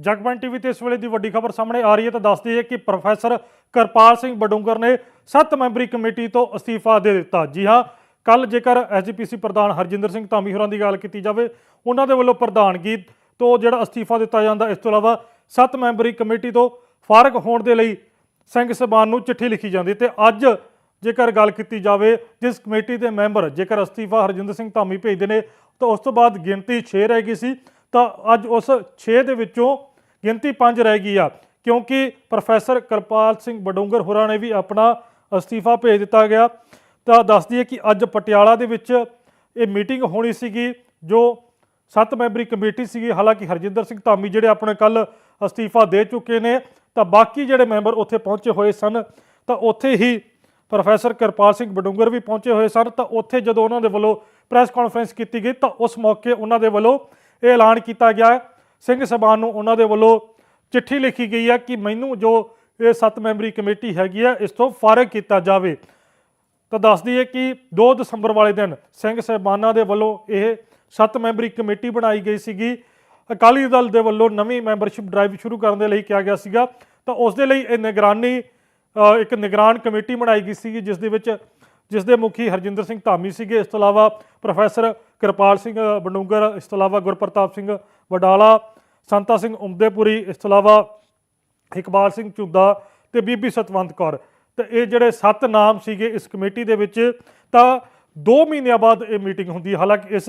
Jagbani TV ਤੇ ਇਸ ਵੇਲੇ ਦੀ ਵੱਡੀ ਖਬਰ ਸਾਹਮਣੇ ਆ ਰਹੀ ਹੈ ਤਾਂ ਦੱਸਦੀ ਹੈ ਕਿ ਪ੍ਰੋਫੈਸਰ ਕਰਪਾਲ ਸਿੰਘ ਬਡੂੰਗਰ ਨੇ 7 ਮੈਂਬਰੀ ਕਮੇਟੀ ਤੋਂ ਅਸਤੀਫਾ ਦੇ ਦਿੱਤਾ। ਜੀ ਹਾਂ ਕੱਲ ਜੇਕਰ ਐਸਜੀਪੀਸੀ ਪ੍ਰਧਾਨ ਹਰਜਿੰਦਰ ਸਿੰਘ ਧਾਮੀ ਹੋਰਾਂ ਦੀ ਗੱਲ ਕੀਤੀ ਜਾਵੇ, ਉਹਨਾਂ ਦੇ ਵੱਲੋਂ ਪ੍ਰਧਾਨਗੀ ਤੋਂ ਜਿਹੜਾ ਅਸਤੀਫਾ ਦਿੱਤਾ ਜਾਂਦਾ, ਇਸ ਤੋਂ ਇਲਾਵਾ 7 ਮੈਂਬਰੀ ਕਮੇਟੀ ਤੋਂ ਫਾਰਗ ਹੋਣ ਦੇ ਲਈ ਸਿੰਘ ਸਭਾਨ ਨੂੰ ਚਿੱਠੀ ਲਿਖੀ ਜਾਂਦੀ ਤੇ ਅੱਜ ਜੇਕਰ ਗੱਲ ਕੀਤੀ ਜਾਵੇ, ਜਿਸ ਕਮੇਟੀ ਦੇ ਮੈਂਬਰ ਜੇਕਰ ਅਸਤੀਫਾ ਹਰਜਿੰਦਰ ਸਿੰਘ ਧਾਮੀ ਭੇਜਦੇ ਨੇ, ਤਾਂ ਉਸ ਤੋਂ ਬਾਅਦ ਗਿਣਤੀ 6 ਰਹਿ ਗਈ ਸੀ, ਤਾਂ ਅੱਜ ਉਸ 6 ਦੇ ਵਿੱਚੋਂ ਗਿਣਤੀ 5 ਰਹਿ ਗਈ ਆ। ਕਿਉਂਕਿ ਪ੍ਰੋਫੈਸਰ ਕਿਰਪਾਲ ਸਿੰਘ ਬਡੂੰਗਰ ਹੋਰਾਂ ਨੇ ਵੀ ਆਪਣਾ ਅਸਤੀਫਾ ਭੇਜ ਦਿੱਤਾ ਗਿਆ। ਤਾਂ ਦੱਸਦੀ ਹੈ ਕਿ ਅੱਜ ਪਟਿਆਲਾ ਦੇ ਵਿੱਚ ਇਹ ਮੀਟਿੰਗ ਹੋਣੀ ਸੀਗੀ, ਜੋ ਸੱਤ ਮੈਂਬਰੀ ਕਮੇਟੀ ਸੀਗੀ। ਹਾਲਾਂਕਿ ਹਰਜਿੰਦਰ ਸਿੰਘ ਧਾਮੀ ਜਿਹੜੇ ਆਪਣੇ ਕੱਲ ਅਸਤੀਫਾ ਦੇ ਚੁੱਕੇ ਨੇ, ਤਾਂ ਬਾਕੀ ਜਿਹੜੇ ਮੈਂਬਰ ਉੱਥੇ ਪਹੁੰਚੇ ਹੋਏ ਸਨ, ਤਾਂ ਉੱਥੇ ਹੀ ਪ੍ਰੋਫੈਸਰ ਕਿਰਪਾਲ ਸਿੰਘ ਬਡੂੰਗਰ ਵੀ ਪਹੁੰਚੇ ਹੋਏ ਸਨ। ਤਾਂ ਉੱਥੇ ਜਦੋਂ ਉਹਨਾਂ ਦੇ ਵੱਲੋਂ ਪ੍ਰੈਸ ਕਾਨਫਰੰਸ ਕੀਤੀ ਗਈ, ਤਾਂ ਉਸ ਮੌਕੇ ਉਹਨਾਂ ਦੇ ਵੱਲੋਂ ਇਹ ਐਲਾਨ ਕੀਤਾ ਗਿਆ। ਸਿੰਘ ਸਭਾ ਨੂੰ ਉਹਨਾਂ ਦੇ ਵੱਲੋਂ ਚਿੱਠੀ ਲਿਖੀ ਗਈ ਹੈ ਕਿ ਮੈਨੂੰ ਜੋ ਇਹ ਸੱਤ ਮੈਂਬਰੀ ਕਮੇਟੀ ਹੈਗੀ ਹੈ ਇਸ ਤੋਂ ਫਾਰਗ ਕੀਤਾ ਜਾਵੇ। ਤਾਂ ਦੱਸਦੀ ਹੈ ਕਿ 2 ਦਸੰਬਰ ਵਾਲੇ ਦਿਨ ਸਿੰਘ ਸਾਹਿਬਾਨਾਂ ਦੇ ਵੱਲੋਂ ਇਹ ਸੱਤ ਮੈਂਬਰੀ ਕਮੇਟੀ ਬਣਾਈ ਗਈ ਸੀਗੀ। ਅਕਾਲੀ ਦਲ ਦੇ ਵੱਲੋਂ ਨਵੀਂ ਮੈਂਬਰਸ਼ਿਪ ਡਰਾਈਵ ਸ਼ੁਰੂ ਕਰਨ ਦੇ ਲਈ ਕਿਹਾ ਗਿਆ ਸੀਗਾ। ਤਾਂ ਉਸ ਦੇ ਲਈ ਇਹ ਨਿਗਰਾਨੀ ਇੱਕ ਨਿਗਰਾਨ ਕਮੇਟੀ ਬਣਾਈ ਗਈ ਸੀਗੀ, ਜਿਸ ਦੇ ਵਿੱਚ ਜਿਸ ਦੇ ਮੁਖੀ ਹਰਜਿੰਦਰ ਸਿੰਘ ਧਾਮੀ ਸੀਗੇ। ਇਸ ਤੋਂ ਇਲਾਵਾ ਪ੍ਰੋਫੈਸਰ ਕਿਰਪਾਲ ਸਿੰਘ ਬਡੂੰਗਰ, ਇਸ ਤੋਂ ਇਲਾਵਾ ਗੁਰਪ੍ਰਤਾਪ ਸਿੰਘ ਵਡਾਲਾ, ਸੰਤਾ ਸਿੰਘ ਉਮਦੇਪੁਰੀ, ਇਸ ਤੋਂ ਇਲਾਵਾ ਇਕਬਾਲ ਸਿੰਘ ਝੁੱਦਾ ਤੇ ਬੀਬੀ ਸਤਵੰਤ ਕੌਰ। ਤੇ ਇਹ ਜਿਹੜੇ ਸੱਤ ਨਾਮ ਸੀਗੇ ਇਸ ਕਮੇਟੀ ਦੇ ਵਿੱਚ, ਤਾਂ 2 ਮਹੀਨਿਆਂ ਬਾਅਦ ਇਹ ਮੀਟਿੰਗ ਹੁੰਦੀ ਹੈ। ਹਾਲਾਂਕਿ ਇਸ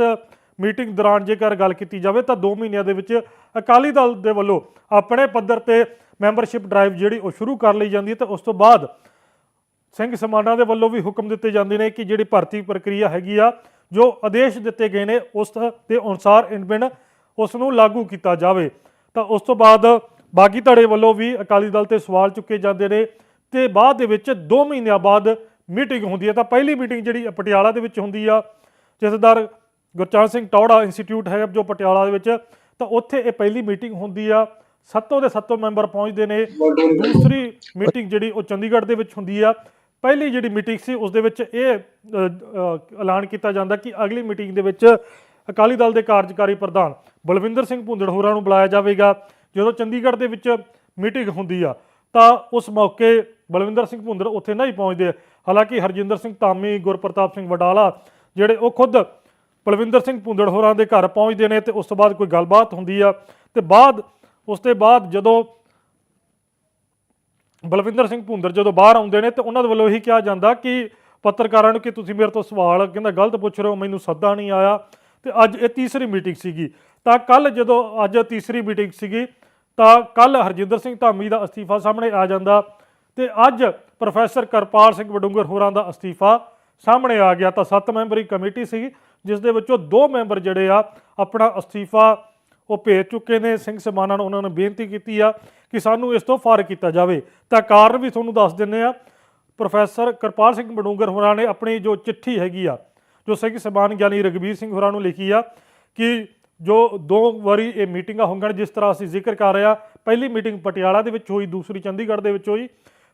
ਮੀਟਿੰਗ ਦੌਰਾਨ ਜੇਕਰ ਗੱਲ ਕੀਤੀ ਜਾਵੇ, ਤਾਂ 2 ਮਹੀਨਿਆਂ ਦੇ ਵਿੱਚ ਅਕਾਲੀ ਦਲ ਦੇ ਵੱਲੋਂ ਆਪਣੇ ਪੱਧਰ ਤੇ ਮੈਂਬਰਸ਼ਿਪ ਡਰਾਈਵ ਜਿਹੜੀ ਉਹ ਸ਼ੁਰੂ ਕਰ ਲਈ ਜਾਂਦੀ ਹੈ ਤੇ ਉਸ ਤੋਂ ਬਾਅਦ ਸਿੰਘ ਸਮਾਣਾ ਦੇ ਵੱਲੋਂ ਵੀ ਹੁਕਮ ਦਿੱਤੇ ਜਾਂਦੇ ਨੇ ਕਿ ਜਿਹੜੀ ਭਰਤੀ ਪ੍ਰਕਿਰਿਆ ਹੈਗੀ ਆ, ਜੋ ਆਦੇਸ਼ ਦਿੱਤੇ ਗਏ ਨੇ, ਉਸ ਦੇ ਅਨੁਸਾਰ ਇਨਬਿਨ ਉਸ ਨੂੰ ਲਾਗੂ ਕੀਤਾ ਜਾਵੇ। ਤਾਂ ਉਸ ਤੋਂ ਬਾਅਦ ਬਾਗੀ ਧੜੇ ਵੱਲੋਂ ਵੀ ਅਕਾਲੀ ਦਲ ਤੇ ਸਵਾਲ ਚੁੱਕੇ ਜਾਂਦੇ ਨੇ ਤੇ ਬਾਅਦ ਦੇ ਵਿੱਚ 2 ਮਹੀਨਿਆਂ ਬਾਅਦ ਮੀਟਿੰਗ ਹੁੰਦੀ ਹੈ ਤਾਂ ਪਹਿਲੀ ਮੀਟਿੰਗ ਜਿਹੜੀ ਪਟਿਆਲਾ ਦੇ ਵਿੱਚ ਹੁੰਦੀ ਆ, ਜਥੇਦਾਰ ਗੁਰਚਰਨ ਸਿੰਘ ਟੌੜਾ ਇੰਸਟੀਚਿਊਟ ਹੈ ਜੋ ਪਟਿਆਲਾ ਦੇ ਵਿੱਚ, ਤਾਂ ਉੱਥੇ ਇਹ ਪਹਿਲੀ ਮੀਟਿੰਗ ਹੁੰਦੀ ਆ। ਸੱਤੋਂ ਦੇ ਸੱਤੋਂ ਮੈਂਬਰ ਪਹੁੰਚਦੇ ਨੇ। ਦੂਸਰੀ ਮੀਟਿੰਗ ਜਿਹੜੀ ਉਹ ਚੰਡੀਗੜ੍ਹ ਦੇ ਵਿੱਚ ਹੁੰਦੀ ਆ। ਪਹਿਲੀ ਜਿਹੜੀ ਮੀਟਿੰਗ ਸੀ ਉਸ ਦੇ ਵਿੱਚ ਇਹ ਐਲਾਨ ਕੀਤਾ ਜਾਂਦਾ ਕਿ ਅਗਲੀ ਮੀਟਿੰਗ ਦੇ ਵਿੱਚ ਅਕਾਲੀ ਦਲ ਦੇ ਕਾਰਜਕਾਰੀ ਪ੍ਰਧਾਨ ਬਲਵਿੰਦਰ ਸਿੰਘ ਭੁੰਦੜ ਹੋਰਾਂ ਨੂੰ ਬੁਲਾਇਆ ਜਾਵੇਗਾ। ਜਦੋਂ ਚੰਡੀਗੜ੍ਹ ਦੇ ਵਿੱਚ ਮੀਟਿੰਗ ਹੁੰਦੀ ਆ, ਤਾਂ ਉਸ ਮੌਕੇ ਬਲਵਿੰਦਰ ਸਿੰਘ ਭੁੰਦੜ ਉੱਥੇ ਨਹੀਂ ਪਹੁੰਚਦੇ। ਹਾਲਾਂਕਿ ਹਰਜਿੰਦਰ ਸਿੰਘ ਧਾਮੀ, ਗੁਰਪ੍ਰਤਾਪ ਸਿੰਘ ਵਡਾਲਾ ਜਿਹੜੇ ਉਹ ਖੁਦ ਬਲਵਿੰਦਰ ਸਿੰਘ ਭੁੰਦੜ ਹੋਰਾਂ ਦੇ ਘਰ ਪਹੁੰਚਦੇ ਨੇ ਤੇ ਉਸ ਤੋਂ ਬਾਅਦ ਕੋਈ ਗੱਲਬਾਤ ਹੁੰਦੀ ਆ। ਤੇ ਬਾਅਦ, ਉਸ ਤੋਂ ਬਾਅਦ ਜਦੋਂ ਬਲਵਿੰਦਰ ਸਿੰਘ ਭੁੰਦਰ ਜਦੋਂ ਬਾਹਰ ਆਉਂਦੇ ਨੇ ਤੇ ਉਹਨਾਂ ਦੇ ਵੱਲੋਂ ਇਹੀ ਕਿਹਾ ਜਾਂਦਾ ਕਿ ਪੱਤਰਕਾਰਾਂ ਨੂੰ ਕਿ ਤੁਸੀਂ ਮੇਰੇ ਤੋਂ ਸਵਾਲ ਕਹਿੰਦਾ ਗਲਤ ਪੁੱਛ ਰਹੇ ਹੋ, ਮੈਨੂੰ ਸੱਦਾ ਨਹੀਂ ਆਇਆ ਤੇ ਅੱਜ ਇਹ ਤੀਸਰੀ ਮੀਟਿੰਗ ਸੀਗੀ। ਤਾਂ ਕੱਲ ਜਦੋਂ ਅੱਜ ਤੀਸਰੀ ਮੀਟਿੰਗ ਸੀਗੀ, ਤਾਂ ਕੱਲ ਹਰਜਿੰਦਰ ਸਿੰਘ ਧਾਮੀ ਦਾ ਅਸਤੀਫਾ ਸਾਹਮਣੇ ਆ ਜਾਂਦਾ ਤੇ ਅੱਜ ਪ੍ਰੋਫੈਸਰ ਕਰਪਾਲ ਸਿੰਘ ਵਡੂੰਗਰ ਹੋਰਾਂ ਦਾ ਅਸਤੀਫਾ ਸਾਹਮਣੇ ਆ ਗਿਆ। ਤਾਂ ਸੱਤ ਮੈਂਬਰੀ ਕਮੇਟੀ ਸੀ ਜਿਸ ਦੇ ਵਿੱਚੋਂ ਦੋ ਮੈਂਬਰ ਜਿਹੜੇ ਆ ਆਪਣਾ ਅਸਤੀਫਾ ਉਹ ਭੇਜ ਚੁੱਕੇ ਨੇ। ਸਿੰਘ ਸਮਾਨਾ ਨੂੰ ਉਹਨਾਂ ਨੇ ਬੇਨਤੀ ਕੀਤੀ ਆ ਕਿ ਸਾਨੂੰ ਇਸ ਤੋਂ ਫਾਰਗ ਕੀਤਾ ਜਾਵੇ। ਤਾਂ ਕਾਰਨ ਵੀ ਤੁਹਾਨੂੰ ਦੱਸ ਦਿੰਨੇ ਆ ਪ੍ਰੋਫੈਸਰ ਕਿਰਪਾਲ ਸਿੰਘ ਬਡੂੰਗਰ ਹੋਰਾਂ ਨੇ ਆਪਣੀ ਜੋ ਚਿੱਠੀ ਹੈਗੀ ਆ, ਜੋ ਸਿੱਖ ਸਮਾਨ ਗਿਆਨੀ ਰਗਵੀਰ ਸਿੰਘ ਹੋਰਾਂ ਨੂੰ ਲਿਖੀ ਆ, ਕਿ ਜੋ ਦੋ ਵਾਰੀ ਇਹ ਮੀਟਿੰਗਾਂ ਹੋਣਗੀਆਂ ਜਿਸ ਤਰ੍ਹਾਂ ਅਸੀਂ ਜ਼ਿਕਰ ਕਰ ਰਹੇ ਆ ਪਹਿਲੀ ਮੀਟਿੰਗ ਪਟਿਆਲਾ ਦੇ ਵਿੱਚ ਹੋਈ, ਦੂਸਰੀ ਚੰਡੀਗੜ੍ਹ ਦੇ ਵਿੱਚ ਹੋਈ।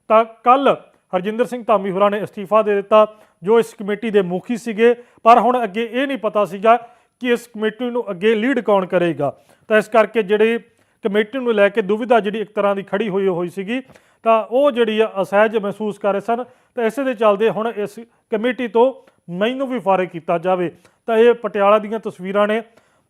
ਤਾਂ ਕੱਲ ਹਰਜਿੰਦਰ ਸਿੰਘ ਧਾਮੀ ਹੋਰਾਂ ਨੇ ਅਸਤੀਫਾ ਦੇ ਦਿੱਤਾ, ਜੋ ਇਸ ਕਮੇਟੀ ਦੇ ਮੁਖੀ ਸੀਗੇ। ਪਰ ਹੁਣ ਅੱਗੇ ਇਹ ਨਹੀਂ ਪਤਾ ਸੀਗਾ ਕਿ ਇਸ ਕਮੇਟੀ ਨੂੰ ਅੱਗੇ ਲੀਡ ਕੌਣ ਕਰੇਗਾ। ਤਾਂ ਇਸ ਕਰਕੇ ਜਿਹੜੇ ਕਮੇਟੀ ਨੂੰ ਲੈ ਕੇ ਦੁਵਿਧਾ ਜਿਹੜੀ ਇੱਕ ਤਰ੍ਹਾਂ ਦੀ ਖੜੀ ਹੋਈ ਹੋਈ ਸੀਗੀ, ਤਾਂ ਉਹ ਜਿਹੜੀ ਆ ਅਸਹਿਜ ਮਹਿਸੂਸ ਕਰ ਰਹੇ ਸਨ। ਤਾਂ ਇਸੇ ਦੇ ਚੱਲਦੇ ਹੁਣ ਇਸ ਕਮੇਟੀ ਤੋਂ ਮੈਨੂੰ ਵੀ ਫਾਰਗ ਕੀਤਾ ਜਾਵੇ। ਤਾਂ ਇਹ ਪਟਿਆਲਾ ਦੀਆਂ ਤਸਵੀਰਾਂ ਨੇ।